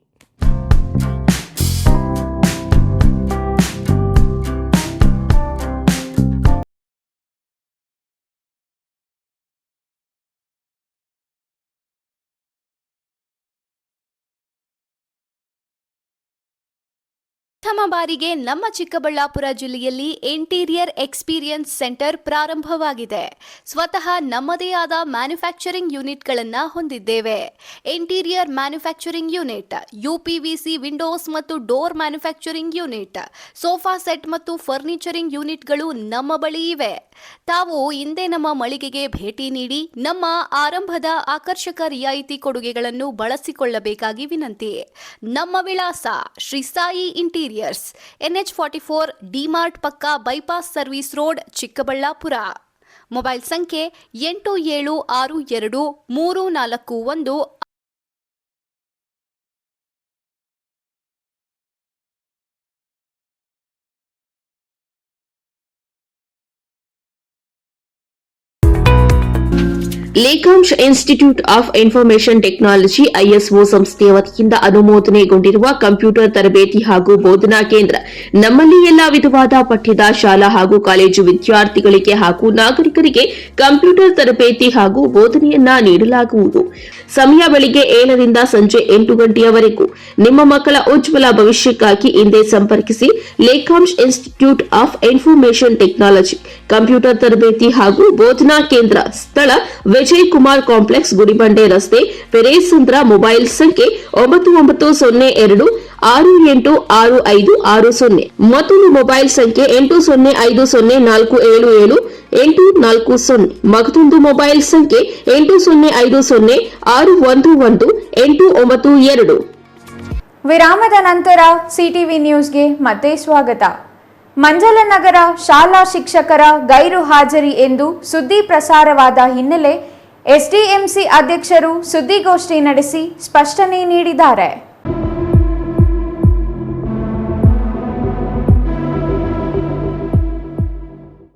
ಪ್ರಥಮ ಬಾರಿಗೆ ನಮ್ಮ ಚಿಕ್ಕಬಳ್ಳಾಪುರ ಜಿಲ್ಲೆಯಲ್ಲಿ ಇಂಟೀರಿಯರ್ ಎಕ್ಸ್ಪೀರಿಯನ್ಸ್ ಸೆಂಟರ್ ಪ್ರಾರಂಭವಾಗಿದೆ. ಸ್ವತಃ ನಮ್ಮದೇ ಆದ ಮ್ಯಾನುಫ್ಯಾಕ್ಚರಿಂಗ್ ಯೂನಿಟ್ಗಳನ್ನು ಹೊಂದಿದ್ದೇವೆ. Interior manufacturing unit UPVC windows ಮತ್ತು door manufacturing unit, sofa set ಮತ್ತು ಫರ್ನಿಚರಿಂಗ್ ಯೂನಿಟ್ಗಳು ನಮ್ಮ ಬಳಿ ಇವೆ. ತಾವು ಹಿಂದೆ ನಮ್ಮ ಮಳಿಗೆಗೆ ಭೇಟಿ ನೀಡಿ ನಮ್ಮ ಆರಂಭದ ಆಕರ್ಷಕ ರಿಯಾಯಿತಿ ಕೊಡುಗೆಗಳನ್ನು ಬಳಸಿಕೊಳ್ಳಬೇಕಾಗಿ ವಿನಂತಿ. ನಮ್ಮ ವಿಳಾಸ Shri Sai interiors, NH forty four DMart ಪಕ್ಕ bypass service road, Chikkaballapura. Mobile ಸಂಖ್ಯೆ ಎಂಟು ಏಳು ಆರು ಎರಡು ಮೂರು ನಾಲ್ಕು ಒಂದು Lekhansh institute of information technology ISO ಸಂಸ್ಥೆಯ ವತಿಯಿಂದ ಅನುಮೋದನೆಗೊಂಡಿರುವ ಕಂಪ್ಯೂಟರ್ ತರಬೇತಿ ಹಾಗೂ ಬೋಧನಾ ಕೇಂದ್ರ, ನಮ್ಮಲ್ಲಿ ಎಲ್ಲಾ ವಿಧವಾದ ಪಠ್ಯದ ಶಾಲಾ ಹಾಗೂ ಕಾಲೇಜು ವಿದ್ಯಾರ್ಥಿಗಳಿಗೆ ಹಾಗೂ ನಾಗರಿಕರಿಗೆ ಕಂಪ್ಯೂಟರ್ ತರಬೇತಿ ಹಾಗೂ ಬೋಧನೆಯನ್ನ ನೀಡಲಾಗುವುದು. ಸಮಯ ಬೆಳಿಗ್ಗೆ ಏಳರಿಂದ ಸಂಜೆ ಎಂಟು ಗಂಟೆಯವರೆಗೂ. ನಿಮ್ಮ ಮಕ್ಕಳ ಉಜ್ವಲ ಭವಿಷ್ಯಕ್ಕಾಗಿ ಹಿಂದೆ ಸಂಪರ್ಕಿಸಿ Lekhansh institute of information technology, computer ತರಬೇತಿ ಹಾಗೂ ಬೋಧನಾ ಕೇಂದ್ರ ಸ್ಥಳ ವಿಜಯ್ ಕುಮಾರ್ ಕಾಂಪ್ಲೆಕ್ಸ್, ಗುಡಿಬಂಡೆ ರಸ್ತೆ, ಪೆರೇಸಂದ್ರ ಮೊಬೈಲ್ ಸಂಖ್ಯೆ ಒಂಬತ್ತು ಒಂಬತ್ತು ಸೊನ್ನೆ ಎರಡು ಆರು ಎಂಟು ಆರು ಐದು ಆರು ಸೊನ್ನೆ. ಮತ್ತೊಂದು ಮೊಬೈಲ್ ಸಂಖ್ಯೆ ಎಂಟು ಸೊನ್ನೆ ಐದು ಸೊನ್ನೆ ನಾಲ್ಕು ಏಳು ಏಳು, ಎಂಟು ನಾಲ್ಕು ಸೊನ್ನೆ. ಮತ್ತೊಂದು ಮೊಬೈಲ್ ಸಂಖ್ಯೆ ಎಂಟು ಸೊನ್ನೆ ಐದು ಸೊನ್ನೆ, ಆರು ಒಂದು ಒಂದು, ಎಂಟು ಒಂಬತ್ತು ಎರಡು. ವಿರಾಮದ ನಂತರ ಸಿಟಿವಿ ನ್ಯೂಸ್ಗೆ ಮತ್ತೆ ಸ್ವಾಗತ. ಮಂಜಲನಗರ ಶಾಲಾ ಶಿಕ್ಷಕರ ಗೈರು ಹಾಜರಿ ಎಂದು ಸುದ್ದಿ ಪ್ರಸಾರವಾದ ಹಿನ್ನೆಲೆ ಎಸ್ಡಿಎಂಸಿ ಅಧ್ಯಕ್ಷರು ಸುದ್ದಿಗೋಷ್ಠಿ ನಡೆಸಿ ಸ್ಪಷ್ಟನೆ ನೀಡಿದ್ದಾರೆ.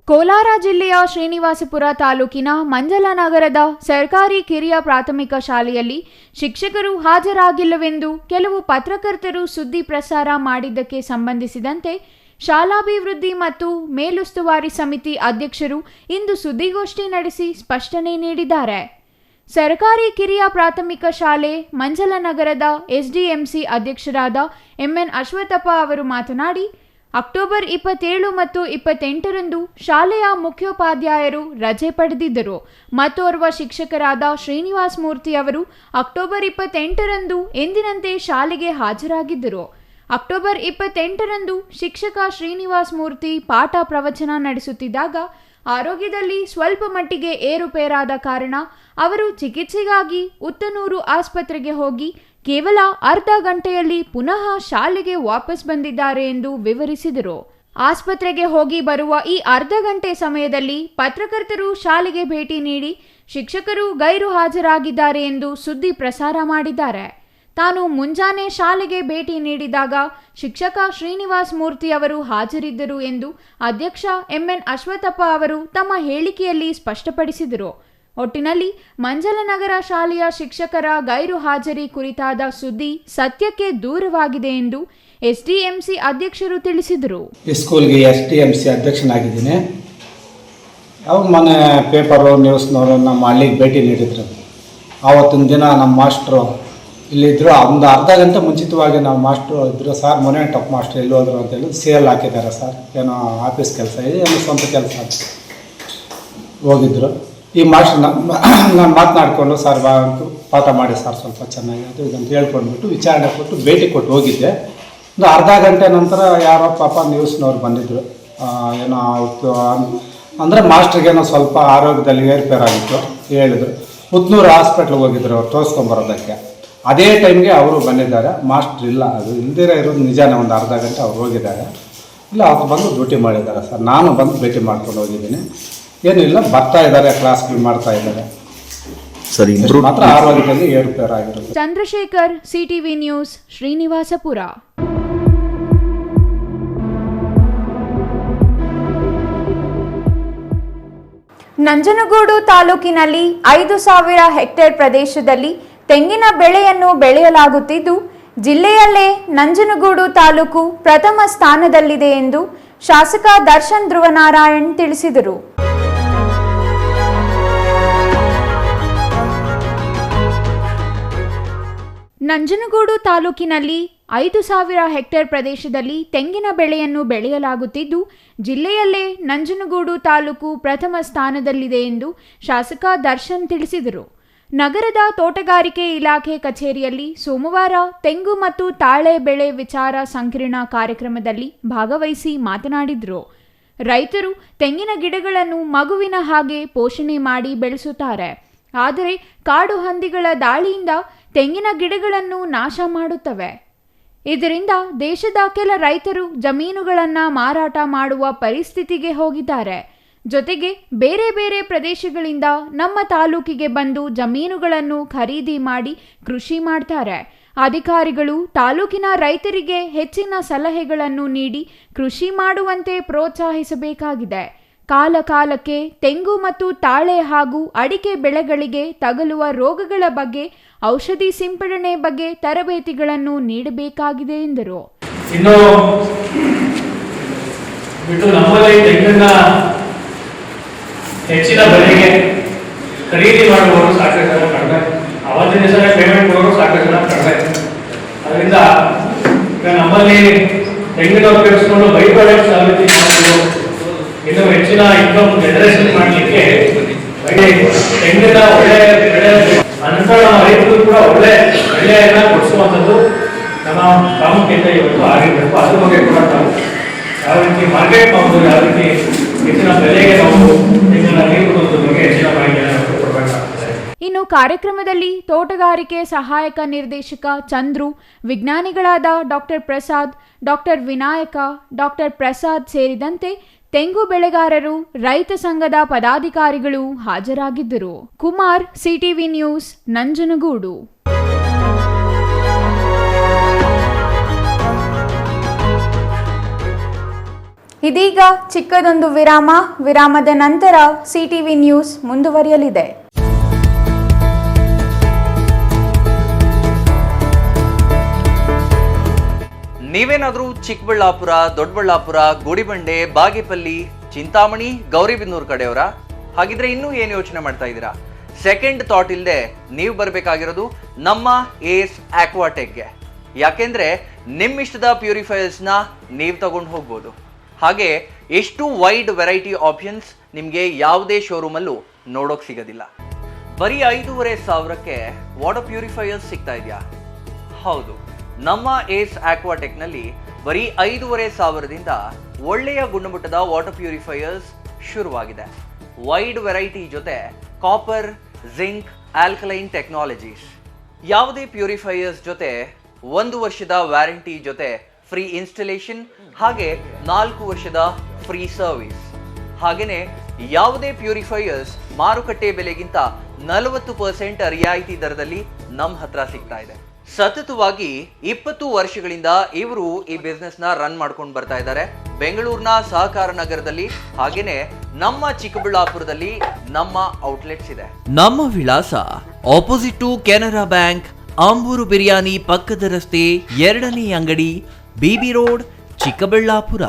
ಕೋಲಾರ ಜಿಲ್ಲೆಯ ಶ್ರೀನಿವಾಸಪುರ ತಾಲೂಕಿನ ಮಂಜಲನಗರದ ಸರ್ಕಾರಿ ಕಿರಿಯ ಪ್ರಾಥಮಿಕ ಶಾಲೆಯಲ್ಲಿ ಶಿಕ್ಷಕರು ಹಾಜರಾಗಿಲ್ಲವೆಂದು ಕೆಲವು ಪತ್ರಕರ್ತರು ಸುದ್ದಿ ಪ್ರಸಾರ ಮಾಡಿದ್ದಕ್ಕೆ ಸಂಬಂಧಿಸಿದಂತೆ ಶಾಲಾಭಿವೃದ್ಧಿ ಮತ್ತು ಮೇಲುಸ್ತುವಾರಿ ಸಮಿತಿ ಅಧ್ಯಕ್ಷರು ಇಂದು ಸುದ್ದಿಗೋಷ್ಠಿ ನಡೆಸಿ ಸ್ಪಷ್ಟನೆ ನೀಡಿದ್ದಾರೆ. ಸರ್ಕಾರಿ ಕಿರಿಯ ಪ್ರಾಥಮಿಕ ಶಾಲೆ ಮಂಜಲನಗರದ ಎಸ್ಡಿಎಂಸಿ ಅಧ್ಯಕ್ಷರಾದ ಎಂಎನ್ ಅಶ್ವಥಪ್ಪ ಅವರು ಮಾತನಾಡಿ ಅಕ್ಟೋಬರ್ ಇಪ್ಪತ್ತೇಳು ಮತ್ತು ಇಪ್ಪತ್ತೆಂಟರಂದು ಶಾಲೆಯ ಮುಖ್ಯೋಪಾಧ್ಯಾಯರು ರಜೆ ಪಡೆದಿದ್ದರು. ಮತ್ತೋರ್ವ ಶಿಕ್ಷಕರಾದ ಶ್ರೀನಿವಾಸ್ ಮೂರ್ತಿ ಅವರು ಅಕ್ಟೋಬರ್ ಇಪ್ಪತ್ತೆಂಟರಂದು ಎಂದಿನಂತೆ ಶಾಲೆಗೆ ಹಾಜರಾಗಿದ್ದರು. ಅಕ್ಟೋಬರ್ ಇಪ್ಪತ್ತೆಂಟರಂದು ಶಿಕ್ಷಕ ಶ್ರೀನಿವಾಸ್ ಮೂರ್ತಿ ಪಾಠ ಪ್ರವಚನ ನಡೆಸುತ್ತಿದ್ದಾಗ ಆರೋಗ್ಯದಲ್ಲಿ ಸ್ವಲ್ಪ ಮಟ್ಟಿಗೆ ಏರುಪೇರಾದ ಕಾರಣ ಅವರು ಚಿಕಿತ್ಸೆಗಾಗಿ ಉತ್ತನೂರು ಆಸ್ಪತ್ರೆಗೆ ಹೋಗಿ ಕೇವಲ ಅರ್ಧ ಗಂಟೆಯಲ್ಲಿ ಪುನಃ ಶಾಲೆಗೆ ವಾಪಸ್ ಬಂದಿದ್ದಾರೆ ಎಂದು ವಿವರಿಸಿದರು. ಆಸ್ಪತ್ರೆಗೆ ಹೋಗಿ ಬರುವ ಈ ಅರ್ಧ ಗಂಟೆ ಸಮಯದಲ್ಲಿ ಪತ್ರಕರ್ತರು ಶಾಲೆಗೆ ಭೇಟಿ ನೀಡಿ ಶಿಕ್ಷಕರು ಗೈರು ಹಾಜರಾಗಿದ್ದಾರೆ ಎಂದು ಸುದ್ದಿ ಪ್ರಸಾರ ಮಾಡಿದ್ದಾರೆ. ತಾನು ಮುಂಜಾನೆ ಶಾಲೆಗೆ ಭೇಟಿ ನೀಡಿದಾಗ ಶಿಕ್ಷಕ ಶ್ರೀನಿವಾಸ್ ಮೂರ್ತಿ ಅವರು ಹಾಜರಿದ್ದರು ಎಂದು ಅಧ್ಯಕ್ಷ ಎಂಎನ್ ಅಶ್ವಥಪ್ಪ ಅವರು ತಮ್ಮ ಹೇಳಿಕೆಯಲ್ಲಿ ಸ್ಪಷ್ಟಪಡಿಸಿದರು. ಒಟ್ಟಿನಲ್ಲಿ ಮಂಜಲನಗರ ಶಾಲೆಯ ಶಿಕ್ಷಕರ ಗೈರು ಹಾಜರಿ ಕುರಿತಾದ ಸುದ್ದಿ ಸತ್ಯಕ್ಕೆ ದೂರವಾಗಿದೆ ಎಂದು ಎಸ್ಡಿಎಂಸಿ ಅಧ್ಯಕ್ಷರು ತಿಳಿಸಿದರು. ಸ್ಕೂಲ್ಗೆ ಎಸ್ ಡಿ ಅಧ್ಯಕ್ಷನಾಗಿದ್ದೀನಿ. ಅವಾಗ ಮನೆ ಪೇಪರು ನ್ಯೂಸ್ನವರು ನಮ್ಮ ಹಳ್ಳಿಗೆ ಭೇಟಿ ನೀಡಿದ್ರು. ಆವತ್ತಿನ ದಿನ ನಮ್ಮ ಮಾಸ್ಟ್ರು ಇಲ್ಲಿದ್ದರು ಒಂದು ಅರ್ಧ ಗಂಟೆ ಮುಂಚಿತವಾಗಿ ನಾವು ಮಾಸ್ಟ್ರು ಇದ್ದರು ಸರ್ ಮೊನ್ನೆ ಟಪ್ ಮಾಸ್ಟ್ರು ಎಲ್ಲಿ ಹೋದ್ರು? ಅಂತ ಹೇಳಿ ಸಿ ಎಲ್ ಹಾಕಿದ್ದಾರೆ ಸರ್. ಏನೋ ಆಫೀಸ್ ಕೆಲಸ ಇದೆ, ಏನೋ ಸ್ವಂತ ಕೆಲಸ ಹೋಗಿದ್ದರು ಈ ಮಾಸ್ಟರ್ ನಾನು ಮಾತನಾಡಿಕೊಂಡು ಸರ್ ಬಾ ಅಂತ ಪಾಠ ಮಾಡಿ ಸರ್ ಸ್ವಲ್ಪ ಚೆನ್ನಾಗಿ ಅದು ಇದಂತ ಹೇಳ್ಕೊಂಡ್ಬಿಟ್ಟು ವಿಚಾರಣೆ ಕೊಟ್ಟು ಭೇಟಿ ಕೊಟ್ಟು ಹೋಗಿದ್ದೆ. ಒಂದು ಅರ್ಧ ಗಂಟೆ ನಂತರ ಯಾರೋ ಪಾಪ ನ್ಯೂಸ್ನವ್ರು ಬಂದಿದ್ದರು ಏನೋ ಅವತ್ತು ಅಂದರೆ ಮಾಸ್ಟ್ರಿಗೇನೋ ಸ್ವಲ್ಪ ಆರೋಗ್ಯದಲ್ಲಿ ಏರ್ಪೇರಾಗಿತ್ತು ಹೇಳಿದರು. ಪುತ್ನೂರು ಹಾಸ್ಪಿಟ್ಲಿಗೆ ಹೋಗಿದ್ರು ಅವ್ರು ತೋರಿಸ್ಕೊಂಬರೋದಕ್ಕೆ. ಅದೇ ಟೈಮ್ಗೆ ಅವರು ಬಂದಿದ್ದಾರೆ. ಮಾಸ್ಟ್ರ್ ಇಲ್ಲ ಅದು ಇಲ್ದಿರ ಇರೋದು ನಿಜಾನೇ ಒಂದು ಅರ್ಧ ಗಂಟೆ ಅವ್ರು ಹೋಗಿದ್ದಾರೆ. ಇಲ್ಲ, ಅವ್ರು ಬಂದು ಡ್ಯೂಟಿ ಮಾಡಿದ್ದಾರೆ ಸರ್ ನಾನು ಬಂದು ಭೇಟಿ ಮಾಡ್ಕೊಂಡು ಹೋಗಿದ್ದೀನಿ. ಏನಿಲ್ಲ ಬರ್ತಾ ಇದ್ದಾರೆ ಕ್ಲಾಸ್ಗಳು ಮಾಡ್ತಾ ಇದ್ದಾರೆ. ಸರಿ ಇಬ್ರು ಮಾತ್ರ ಆರೋಗ್ಯದಲ್ಲಿ ಏರುಪೇರಾಗಿರುತ್ತೆ ಚಂದ್ರಶೇಖರ್ ಸಿಟಿವಿ ನ್ಯೂಸ್ ಶ್ರೀನಿವಾಸಪುರ. ನಂಜನಗೂಡು ತಾಲೂಕಿನಲ್ಲಿ ಐದು ಸಾವಿರ ಹೆಕ್ಟೇರ್ ಪ್ರದೇಶದಲ್ಲಿ ತೆಂಗಿನ ಬೆಳೆಯನ್ನು ಬೆಳೆಯಲಾಗುತ್ತಿದ್ದು ಜಿಲ್ಲೆಯಲ್ಲೇ ನಂಜನಗೂಡು ತಾಲೂಕು ಪ್ರಥಮ ಸ್ಥಾನದಲ್ಲಿದೆ ಎಂದು ಶಾಸಕ ದರ್ಶನ್ ಧ್ರುವನಾರಾಯಣ್ ತಿಳಿಸಿದರು. ನಂಜನಗೂಡು ತಾಲೂಕಿನಲ್ಲಿ ಐದು ಸಾವಿರ ಹೆಕ್ಟೇರ್ ಪ್ರದೇಶದಲ್ಲಿ ತೆಂಗಿನ ಬೆಳೆಯನ್ನು ಬೆಳೆಯಲಾಗುತ್ತಿದ್ದು, ಜಿಲ್ಲೆಯಲ್ಲೇ ನಂಜನಗೂಡು ತಾಲೂಕು ಪ್ರಥಮ ಸ್ಥಾನದಲ್ಲಿದೆ ಎಂದು ಶಾಸಕ ದರ್ಶನ್ ತಿಳಿಸಿದರು. ನಗರದ ತೋಟಗಾರಿಕೆ ಇಲಾಖೆ ಕಚೇರಿಯಲ್ಲಿ ಸೋಮವಾರ ತೆಂಗು ಮತ್ತು ತಾಳೆ ಬೆಳೆ ವಿಚಾರ ಸಂಕಿರಣ ಕಾರ್ಯಕ್ರಮದಲ್ಲಿ ಭಾಗವಹಿಸಿ ಮಾತನಾಡಿದರು. ರೈತರು ತೆಂಗಿನ ಗಿಡಗಳನ್ನು ಮಗುವಿನ ಹಾಗೆ ಪೋಷಣೆ ಮಾಡಿ ಬೆಳೆಸುತ್ತಾರೆ. ಆದರೆ ಕಾಡು ಹಂದಿಗಳ ದಾಳಿಯಿಂದ ತೆಂಗಿನ ಗಿಡಗಳನ್ನು ನಾಶ ಮಾಡುತ್ತವೆ. ಇದರಿಂದ ದೇಶದ ಕೆಲ ರೈತರು ಜಮೀನುಗಳನ್ನು ಮಾರಾಟ ಮಾಡುವ ಪರಿಸ್ಥಿತಿಗೆ ಹೋಗಿದ್ದಾರೆ. ಜೊತೆಗೆ ಬೇರೆ ಬೇರೆ ಪ್ರದೇಶಗಳಿಂದ ನಮ್ಮ ತಾಲೂಕಿಗೆ ಬಂದು ಜಮೀನುಗಳನ್ನು ಖರೀದಿ ಮಾಡಿ ಕೃಷಿ ಮಾಡ್ತಾರೆ. ಅಧಿಕಾರಿಗಳು ತಾಲೂಕಿನ ರೈತರಿಗೆ ಹೆಚ್ಚಿನ ಸಲಹೆಗಳನ್ನು ನೀಡಿ ಕೃಷಿ ಮಾಡುವಂತೆ ಪ್ರೋತ್ಸಾಹಿಸಬೇಕಾಗಿದೆ. ಕಾಲ ಕಾಲಕ್ಕೆ ತೆಂಗು ಮತ್ತು ತಾಳೆ ಹಾಗೂ ಅಡಿಕೆ ಬೆಳೆಗಳಿಗೆ ತಗಲುವ ರೋಗಗಳ ಬಗ್ಗೆ, ಔಷಧಿ ಸಿಂಪಡಣೆ ಬಗ್ಗೆ ತರಬೇತಿಗಳನ್ನು ನೀಡಬೇಕಾಗಿದೆ ಎಂದರು. ಇನ್ನು ಬಿಟ್ಟು ನಮ್ಮಲ್ಲಿ ತೆಂಗನ್ನ ಹೆಚ್ಚಿನ ಬೆಲೆಗೆ ಖರೀದಿ ಮಾಡುವವರು ಸಾಕಷ್ಟು ಜನ ಕಡಿಮೆ. ಅವತ್ತಿನ ದಿವಸನೇ ಪೇಮೆಂಟ್ ಕೊಡೋರು ಸಾಕಷ್ಟು ಜನ ಕಡಿಮೆ. ಅದರಿಂದ ಈಗ ನಮ್ಮಲ್ಲಿ ತೆಂಗಿನ ಉಪಯೋಗಿಸ್ಕೊಂಡು ಬೈ ಪ್ರಾಡಕ್ಟ್ಸ್ ಇನ್ನು ಹೆಚ್ಚಿನ ಇನ್ಕಮ್ ಜನರೇಷನ್ ಮಾಡಲಿಕ್ಕೆ ತೆಂಗಿನ ಒಳ್ಳೆ ಬೆಳೆ ಅನಂತರ ನಮ್ಮ ರೈತರು ಕೂಡ ಒಳ್ಳೆ ಬೆಳೆಯನ್ನ ಕೊಡಿಸುವಂಥದ್ದು ನಮ್ಮ ಪ್ರಾಮುಖ್ಯತೆ ಇವತ್ತು ಆಗಿರಬೇಕು. ಅದ್ರ ಬಗ್ಗೆ ಕೂಡ ನಾವು ಯಾವ ರೀತಿ ಮಾರ್ಕೆಟ್ ಮಾಡೋದು ಯಾವ ರೀತಿ ಹೆಚ್ಚಿನ ಬೆಲೆಗೆ ನಾವು ತೆಂಗಿನ ನೀರು ಬಗ್ಗೆ ಹೆಚ್ಚಿನ ಮಾಹಿತಿಯನ್ನು ಕೊಡಬೇಕಾಗ್ತದೆ. ಇನ್ನು ಕಾರ್ಯಕ್ರಮದಲ್ಲಿ ತೋಟಗಾರಿಕೆ ಸಹಾಯಕ ನಿರ್ದೇಶಕ Chandru, ವಿಜ್ಞಾನಿಗಳಾದ doctor Prasad, doctor Vinayaka, doctor Prasad ಸೇರಿದಂತೆ ತೆಂಗು ಬೆಳೆಗಾರರು, ರೈತ ಸಂಘದ ಪದಾಧಿಕಾರಿಗಳು ಹಾಜರಾಗಿದ್ದರು. Kumar, CTV news, Nanjangud. ಇದೀಗ ಚಿಕ್ಕದೊಂದು ವಿರಾಮ. ವಿರಾಮದ ನಂತರ ಸಿಟಿವಿ ನ್ಯೂಸ್ ಮುಂದುವರಿಯಲಿದೆ. ನೀವೇನಾದ್ರೂ ಚಿಕ್ಕಬಳ್ಳಾಪುರ, ದೊಡ್ಡಬಳ್ಳಾಪುರ, ಗೋಡಿಬಂಡೆ, ಬಾಗೇಪಲ್ಲಿ, ಚಿಂತಾಮಣಿ, ಗೌರಿಬಿದನೂರು ಕಡೆಯವರ? ಹಾಗಿದ್ರೆ ಇನ್ನೂ ಏನು ಯೋಚನೆ ಮಾಡ್ತಾ ಇದ್ದೀರಾ? ಸೆಕೆಂಡ್ ಥಾಟ್ ಇಲ್ಲದೆ ನೀವು ಬರಬೇಕಾಗಿರೋದು ನಮ್ಮ ಏಸ್ ಆಕ್ವಾಟೆಕ್ಗೆ ಯಾಕೆಂದರೆ ನಿಮ್ಮಿಷ್ಟದ ಪ್ಯೂರಿಫೈಯರ್ಸ್ನ ನೀವು ತಗೊಂಡು ಹೋಗ್ಬೋದು. ಹಾಗೆ ಎಷ್ಟು ವೈಡ್ ವೆರೈಟಿ ಆಪ್ಷನ್ಸ್ ನಿಮಗೆ ಯಾವುದೇ ಶೋರೂಮಲ್ಲೂ ನೋಡೋಕೆ ಸಿಗೋದಿಲ್ಲ. ಬರೀ ಐದೂವರೆ ಸಾವಿರಕ್ಕೆ ವಾಟರ್ ಪ್ಯೂರಿಫೈಯರ್ಸ್ ಸಿಗ್ತಾ ಇದೆಯಾ? ಹೌದು. ನಮ್ಮ ಏಸ್ ಆಕ್ವಾಟೆಕ್ನಲ್ಲಿ ಬರೀ ಐದೂವರೆ ಸಾವಿರದಿಂದ ಒಳ್ಳೆಯ ಗುಣಮಟ್ಟದ ವಾಟರ್ ಪ್ಯೂರಿಫೈಯರ್ಸ್ ಶುರುವಾಗಿದೆ. ವೈಡ್ ವೆರೈಟಿ ಜೊತೆ ಕಾಪರ್, ಜಿಂಕ್, ಆಲ್ಕಲೈನ್ ಟೆಕ್ನಾಲಜೀಸ್. ಯಾವುದೇ ಪ್ಯೂರಿಫೈಯರ್ಸ್ ಜೊತೆ ಒಂದು ವರ್ಷದ ವ್ಯಾರಂಟಿ ಜೊತೆ ಫ್ರೀ ಇನ್ಸ್ಟಲೇಷನ್ ಹಾಗೆ ನಾಲ್ಕು ವರ್ಷದ ಫ್ರೀ ಸರ್ವಿಸ್. ಹಾಗೆಯೇ ಯಾವುದೇ ಪ್ಯೂರಿಫೈಯರ್ಸ್ ಮಾರುಕಟ್ಟೆ ಬೆಲೆಗಿಂತ ನಲವತ್ತು ಪರ್ಸೆಂಟ್ ರಿಯಾಯಿತಿ ದರದಲ್ಲಿ ನಮ್ಮ ಹತ್ರ ಸಿಗ್ತಾ ಇದೆ. ಸತತವಾಗಿ ಇಪ್ಪತ್ತು ವರ್ಷಗಳಿಂದ ಇವರು ಈ ಬಿಸ್ನೆಸ್ನ ರನ್ ಮಾಡ್ಕೊಂಡು ಬರ್ತಾ ಇದ್ದಾರೆ. ಬೆಂಗಳೂರಿನ ಸಹಕಾರ ನಗರದಲ್ಲಿ ಹಾಗೇನೆ ನಮ್ಮ ಚಿಕ್ಕಬಳ್ಳಾಪುರದಲ್ಲಿ ನಮ್ಮ ಔಟ್ಲೆಟ್ಸ್ ಇದೆ. ನಮ್ಮ ವಿಳಾಸ opposite to Canara bank Ambur biryani ಪಕ್ಕದ ರಸ್ತೆ ಎರಡನೇ ಅಂಗಡಿ ಬಿಬಿ ರೋಡ್, ಚಿಕ್ಕಬಳ್ಳಾಪುರ.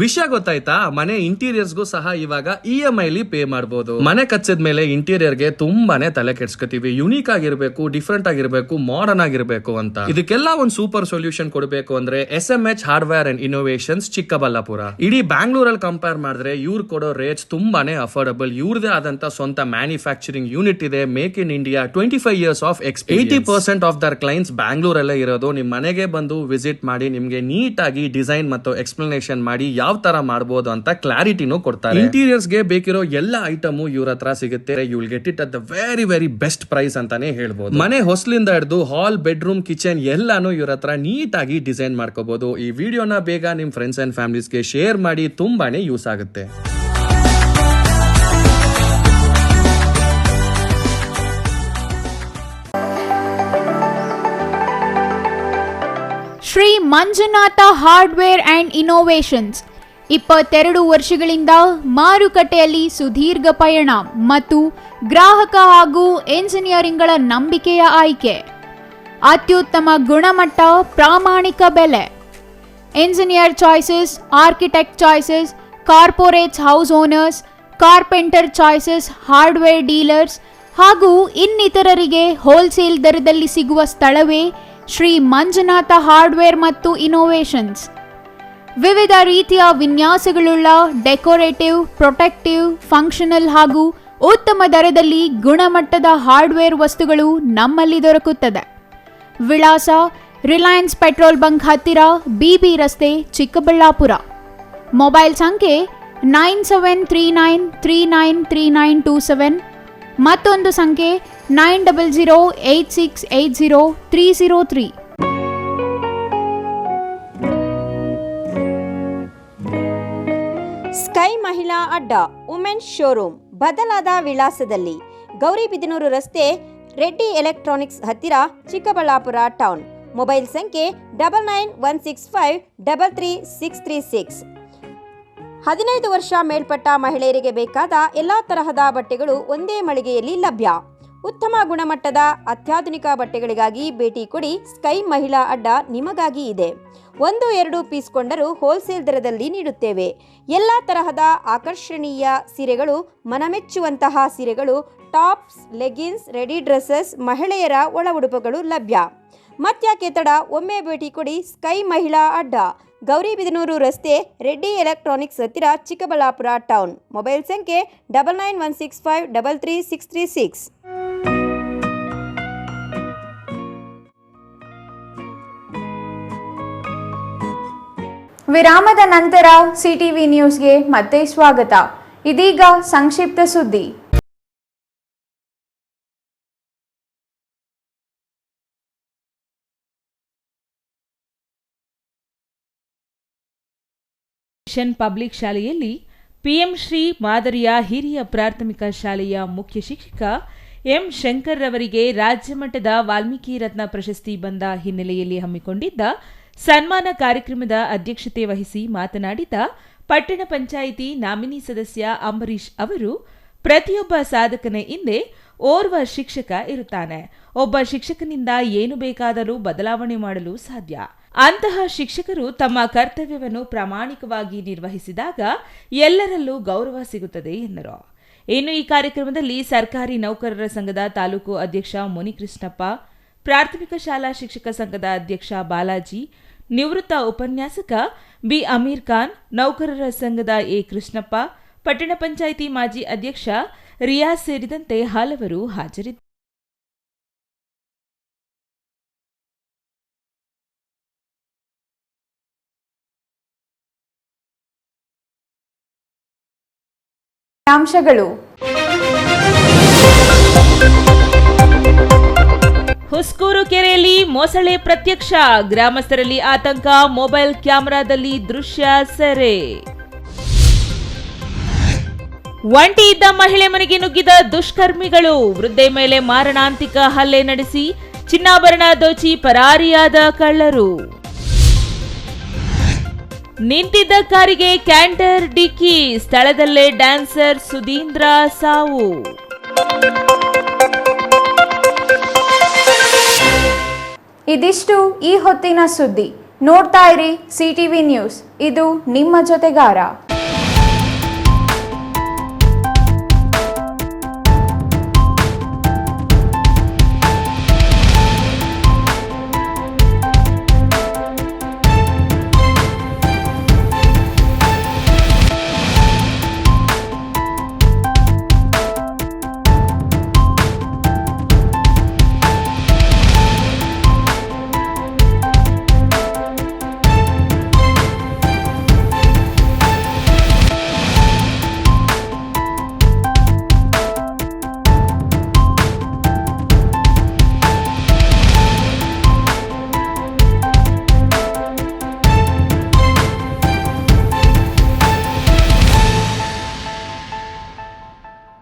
ವಿಷಯ ಗೊತ್ತಾಯ್ತಾ? ಮನೆ ಇಂಟೀರಿಯರ್ಸ್ಗೂ ಸಹ ಇವಾಗ ಇ ಎಂ ಐಲಿ ಪೇ ಮಾಡಬಹುದು ಮನೆ ಕಚ್ಚಿದ ಮೇಲೆ ಇಂಟೀರಿಯರ್ಗೆ ತುಂಬಾನೇ ತಲೆ ಕೆಡ್ಸ್ಕೊತೀವಿ. ಯುನೀಕ್ ಆಗಿರ್ಬೇಕು, ಡಿಫ್ರೆಂಟ್ ಆಗಿರ್ಬೇಕು ಮಾಡರ್ನ್ ಆಗಿರ್ಬೇಕು ಅಂತ. ಇದಕ್ಕೆಲ್ಲ ಒಂದು ಸೂಪರ್ ಸೊಲ್ಯೂಷನ್ ಕೊಡಬೇಕು ಅಂದ್ರೆ S M H hardware and innovations Chikkaballapura. ಇಡೀ ಬ್ಯಾಂಗ್ಳೂರಲ್ಲಿ ಕಂಪೇರ್ ಮಾಡಿದ್ರೆ ಇವ್ರು ಕೊಡೋ ರೇಟ್ಸ್ ತುಂಬಾನೇ ಅಫೋರ್ಡಬಲ್ ಇವ್ರದೇ ಆದಂತ ಸ್ವಂತ ಮ್ಯಾನುಫ್ಯಾಕ್ಚರಿಂಗ್ ಯೂನಿಟ್ ಇದೆ make in India twenty five years of ex eighty percent of their clients ಬ್ಯಾಂಗ್ಳೂರಲ್ಲೇ ಇರೋದು. ನಿಮ್ ಮನೆಗೆ ಬಂದು ವಿಸಿಟ್ ಮಾಡಿ, ನಿಮ್ಗೆ ನೀಟ್ ಆಗಿ ಡಿಸೈನ್ ಮತ್ತು ಎಕ್ಸ್ಪ್ಲನೇಷನ್ ಮಾಡಿ ಯಾವ ತರ ಮಾಡಬಹುದು ಅಂತ ಕ್ಲಾರಿಟಿನೂ ಕೊಡ್ತಾರೆ. ಇಂಟೀರಿಯರ್ಸ್ಗೆ ಬೇಕಿರೋ ಎಲ್ಲ ಐಟಮು ಇವ್ರ ಹತ್ರ ಸಿಗುತ್ತೆ. You will get it at the very very best price ಅಂತಾನೆ ಹೇಳ್ಬೋದು. ಮನೆ ಹೊಸಲಿಂದ ಹಿಡಿದು ಹಾಲ್ ಬೆಡ್ರೂಮ್ ಕಿಚನ್ ಎಲ್ಲಾನು ಇವ್ರ ಹತ್ರ ನೀಟ್ ಆಗಿ ಡಿಸೈನ್ ಮಾಡ್ಕೋಬಹುದು ಈ ವಿಡಿಯೋನ ಬೇಗ ನಿಮ್ ಫ್ರೆಂಡ್ಸ್ ಅಂಡ್ ಫ್ಯಾಮಿಲೀಸ್ಗೆ ಶೇರ್ ಮಾಡಿ ತುಂಬಾನೇ ಯೂಸ್ ಆಗುತ್ತೆ. Shri Manjunatha hardware and innovations ಇಪ್ಪತ್ತೆರಡು ವರ್ಷಗಳಿಂದ ಮಾರುಕಟ್ಟೆಯಲ್ಲಿ ಸುದೀರ್ಘ ಪಯಣ ಮತ್ತು ಗ್ರಾಹಕ ಹಾಗೂ ಎಂಜಿನಿಯರಿಂಗ್ಗಳ ನಂಬಿಕೆಯ ಆಯ್ಕೆ. ಅತ್ಯುತ್ತಮ ಗುಣಮಟ್ಟ, ಪ್ರಾಮಾಣಿಕ ಬೆಲೆ. Engineer choices, architect choices, corporates house owners, carpenter choices, hardware dealers ಹಾಗೂ ಇನ್ನಿತರರಿಗೆ ಹೋಲ್ಸೇಲ್ ದರದಲ್ಲಿ ಸಿಗುವ ಸ್ಥಳವೇ ಶ್ರೀ ಮಂಜುನಾಥ ಹಾರ್ಡ್ವೇರ್ ಮತ್ತು ಇನೋವೇಷನ್ಸ್ ವಿವಿಧ ರೀತಿಯ ವಿನ್ಯಾಸಗಳುಳ್ಳ ಡೆಕೋರೇಟಿವ್, ಪ್ರೊಟೆಕ್ಟಿವ್, ಫಂಕ್ಷನಲ್ ಹಾಗೂ ಉತ್ತಮ ದರದಲ್ಲಿ ಗುಣಮಟ್ಟದ ಹಾರ್ಡ್ವೇರ್ ವಸ್ತುಗಳು ನಮ್ಮಲ್ಲಿ ದೊರಕುತ್ತದೆ. ವಿಳಾಸ ರಿಲಯನ್ಸ್ ಪೆಟ್ರೋಲ್ ಬಂಕ್ ಹತ್ತಿರ ಬಿಬಿ ರಸ್ತೆ, ಚಿಕ್ಕಬಳ್ಳಾಪುರ. ಮೊಬೈಲ್ ಸಂಖ್ಯೆ nine seven three nine three nine three nine two seven ಮತ್ತೊಂದು ಸಂಖ್ಯೆ nine double zero eight six eight zero three zero three. Sky ಮಹಿಳಾ ಅಡ್ಡ, ವುಮೆನ್ಸ್ ಶೋರೂಮ್, ಬದಲಾದ ವಿಳಾಸದಲ್ಲಿ ಗೌರಿಬಿದನೂರು ರಸ್ತೆ, ರೆಡ್ಡಿ ಎಲೆಕ್ಟ್ರಾನಿಕ್ಸ್ ಹತ್ತಿರ ಚಿಕ್ಕಬಳ್ಳಾಪುರ ಟೌನ್. ಮೊಬೈಲ್ ಸಂಖ್ಯೆ double nine one six five double three six three six ಹದಿನೈದು ವರ್ಷ ಮೇಲ್ಪಟ್ಟ ಮಹಿಳೆಯರಿಗೆ ಬೇಕಾದ ಎಲ್ಲ ತರಹದ ಬಟ್ಟೆಗಳು ಒಂದೇ ಮಳಿಗೆಯಲ್ಲಿ ಲಭ್ಯ. ಉತ್ತಮ ಗುಣಮಟ್ಟದ ಅತ್ಯಾಧುನಿಕ ಬಟ್ಟೆಗಳಿಗಾಗಿ ಭೇಟಿ ಕೊಡಿ ಸ್ಕೈ ಮಹಿಳಾ ಅಡ್ಡ ನಿಮಗಾಗಿ ಇದೆ. ಒಂದು, ಎರಡು ಪೀಸ್ ಕೊಂಡರೂ ಹೋಲ್ಸೇಲ್ ದರದಲ್ಲಿ ನೀಡುತ್ತೇವೆ. ಎಲ್ಲ ತರಹದ ಆಕರ್ಷಣೀಯ ಸೀರೆಗಳು, ಮನಮೆಚ್ಚುವಂತಹ ಸೀರೆಗಳು, ಟಾಪ್ಸ್ ಲೆಗಿನ್ಸ್ ರೆಡಿ ಡ್ರೆಸ್ಸಸ್, ಮಹಿಳೆಯರ ಒಳ ಉಡುಪುಗಳು ಲಭ್ಯ. ಮತ್ಯಾಕೆ ತಡ ಒಮ್ಮೆ ಭೇಟಿ ಕೊಡಿ ಸ್ಕೈ ಮಹಿಳಾ ಅಡ್ಡ. ಗೌರಿಬಿದನೂರು ರಸ್ತೆ ರೆಡ್ಡಿ ಎಲೆಕ್ಟ್ರಾನಿಕ್ಸ್ ಹತ್ತಿರ ಚಿಕ್ಕಬಳ್ಳಾಪುರ ಟೌನ್. ಮೊಬೈಲ್ ಸಂಖ್ಯೆ double nine one six five double three six three six ವಿರಾಮದ ನಂತರ ಸಿಟಿವಿ ನ್ಯೂಸ್ಗೆ ಮತ್ತೆ ಸ್ವಾಗತ. ಇದೀಗ ಸಂಕ್ಷಿಪ್ತ ಸುದ್ದಿ. ಮಿಷನ್ ಪಬ್ಲಿಕ್ ಶಾಲೆಯಲ್ಲಿ ಪಿಎಂ ಶ್ರೀ ಮಾದರಿಯ ಹಿರಿಯ ಪ್ರಾಥಮಿಕ ಶಾಲೆಯ ಮುಖ್ಯ ಶಿಕ್ಷಕ ಎಂ ಶಂಕರ್ ರವರಿಗೆ ರಾಜ್ಯ ಮಟ್ಟದ ವಾಲ್ಮೀಕಿ ರತ್ನ ಪ್ರಶಸ್ತಿ ಬಂದ ಹಿನ್ನೆಲೆಯಲ್ಲಿ ಹಮ್ಮಿಕೊಂಡಿದ್ದ ಸನ್ಮಾನ ಕಾರ್ಯಕ್ರಮದ ಅಧ್ಯಕ್ಷತೆ ವಹಿಸಿ ಮಾತನಾಡಿದ ಪಟ್ಟಣ ಪಂಚಾಯಿತಿ ನಾಮಿನಿ ಸದಸ್ಯ ಅಂಬರೀಶ್ ಅವರು ಪ್ರತಿಯೊಬ್ಬ ಸಾಧಕನ ಹಿಂದೆ ಓರ್ವ ಶಿಕ್ಷಕ ಇರುತ್ತಾನೆ ಒಬ್ಬ ಶಿಕ್ಷಕನಿಂದ ಏನು ಬೇಕಾದರೂ ಬದಲಾವಣೆ ಮಾಡಲು ಸಾಧ್ಯ ಅಂತಹ ಶಿಕ್ಷಕರು ತಮ್ಮ ಕರ್ತವ್ಯವನ್ನು ಪ್ರಾಮಾಣಿಕವಾಗಿ ನಿರ್ವಹಿಸಿದಾಗ ಎಲ್ಲರಲ್ಲೂ ಗೌರವ ಸಿಗುತ್ತದೆ ಎಂದರು. ಇನ್ನು ಈ ಕಾರ್ಯಕ್ರಮದಲ್ಲಿ ಸರ್ಕಾರಿ ನೌಕರರ ಸಂಘದ ತಾಲೂಕು ಅಧ್ಯಕ್ಷ ಮುನಿಕೃಷ್ಣಪ್ಪ, ಪ್ರಾಥಮಿಕ ಶಾಲಾ ಶಿಕ್ಷಕ ಸಂಘದ ಅಧ್ಯಕ್ಷ ಬಾಲಾಜಿ, ನಿವೃತ್ತ ಉಪನ್ಯಾಸಕ ಬಿ ಅಮೀರ್ ಖಾನ್, ನೌಕರರ ಸಂಘದ ಎ ಕೃಷ್ಣಪ್ಪ, ಪಟ್ಟಣ ಪಂಚಾಯಿತಿ ಮಾಜಿ ಅಧ್ಯಕ್ಷ ರಿಯಾಜ್ ಸೇರಿದಂತೆ ಹಲವರು ಹಾಜರಿದ್ದರು ಅಂಶಗಳು ಹುಸ್ಕೂರು ಕೆರೆಯಲ್ಲಿ ಮೊಸಳೆ ಪ್ರತ್ಯಕ್ಷ. ಗ್ರಾಮಸ್ಥರಲ್ಲಿ ಆತಂಕ, ಮೊಬೈಲ್ ಕ್ಯಾಮೆರಾದಲ್ಲಿ ದೃಶ್ಯ ಸೆರೆ. ಒಂಟಿ ಇದ್ದ ಮಹಿಳೆ ಮನೆಗೆ ನುಗ್ಗಿದ ದುಷ್ಕರ್ಮಿಗಳು. ವೃದ್ಧೆ ಮೇಲೆ ಮಾರಣಾಂತಿಕ ಹಲ್ಲೆ ನಡೆಸಿ ಚಿನ್ನಾಭರಣ ದೋಚಿ ಪರಾರಿಯಾದ ಕಳ್ಳರು. ನಿಂತಿದ್ದ ಕಾರಿಗೆ ಕ್ಯಾಂಟರ್ ಡಿಕ್ಕಿ, ಸ್ಥಳದಲ್ಲೇ ಡ್ಯಾನ್ಸರ್ ಸುಧೀಂದ್ರ ಸಾವು. ಇದಿಷ್ಟು ಈ ಹೊತ್ತಿನ ಸುದ್ದಿ. ನೋಡ್ತಾ ಇರಿ, ಸಿಟಿವಿ ನ್ಯೂಸ್. ಇದು ನಿಮ್ಮ ಜೊತೆಗಾರ.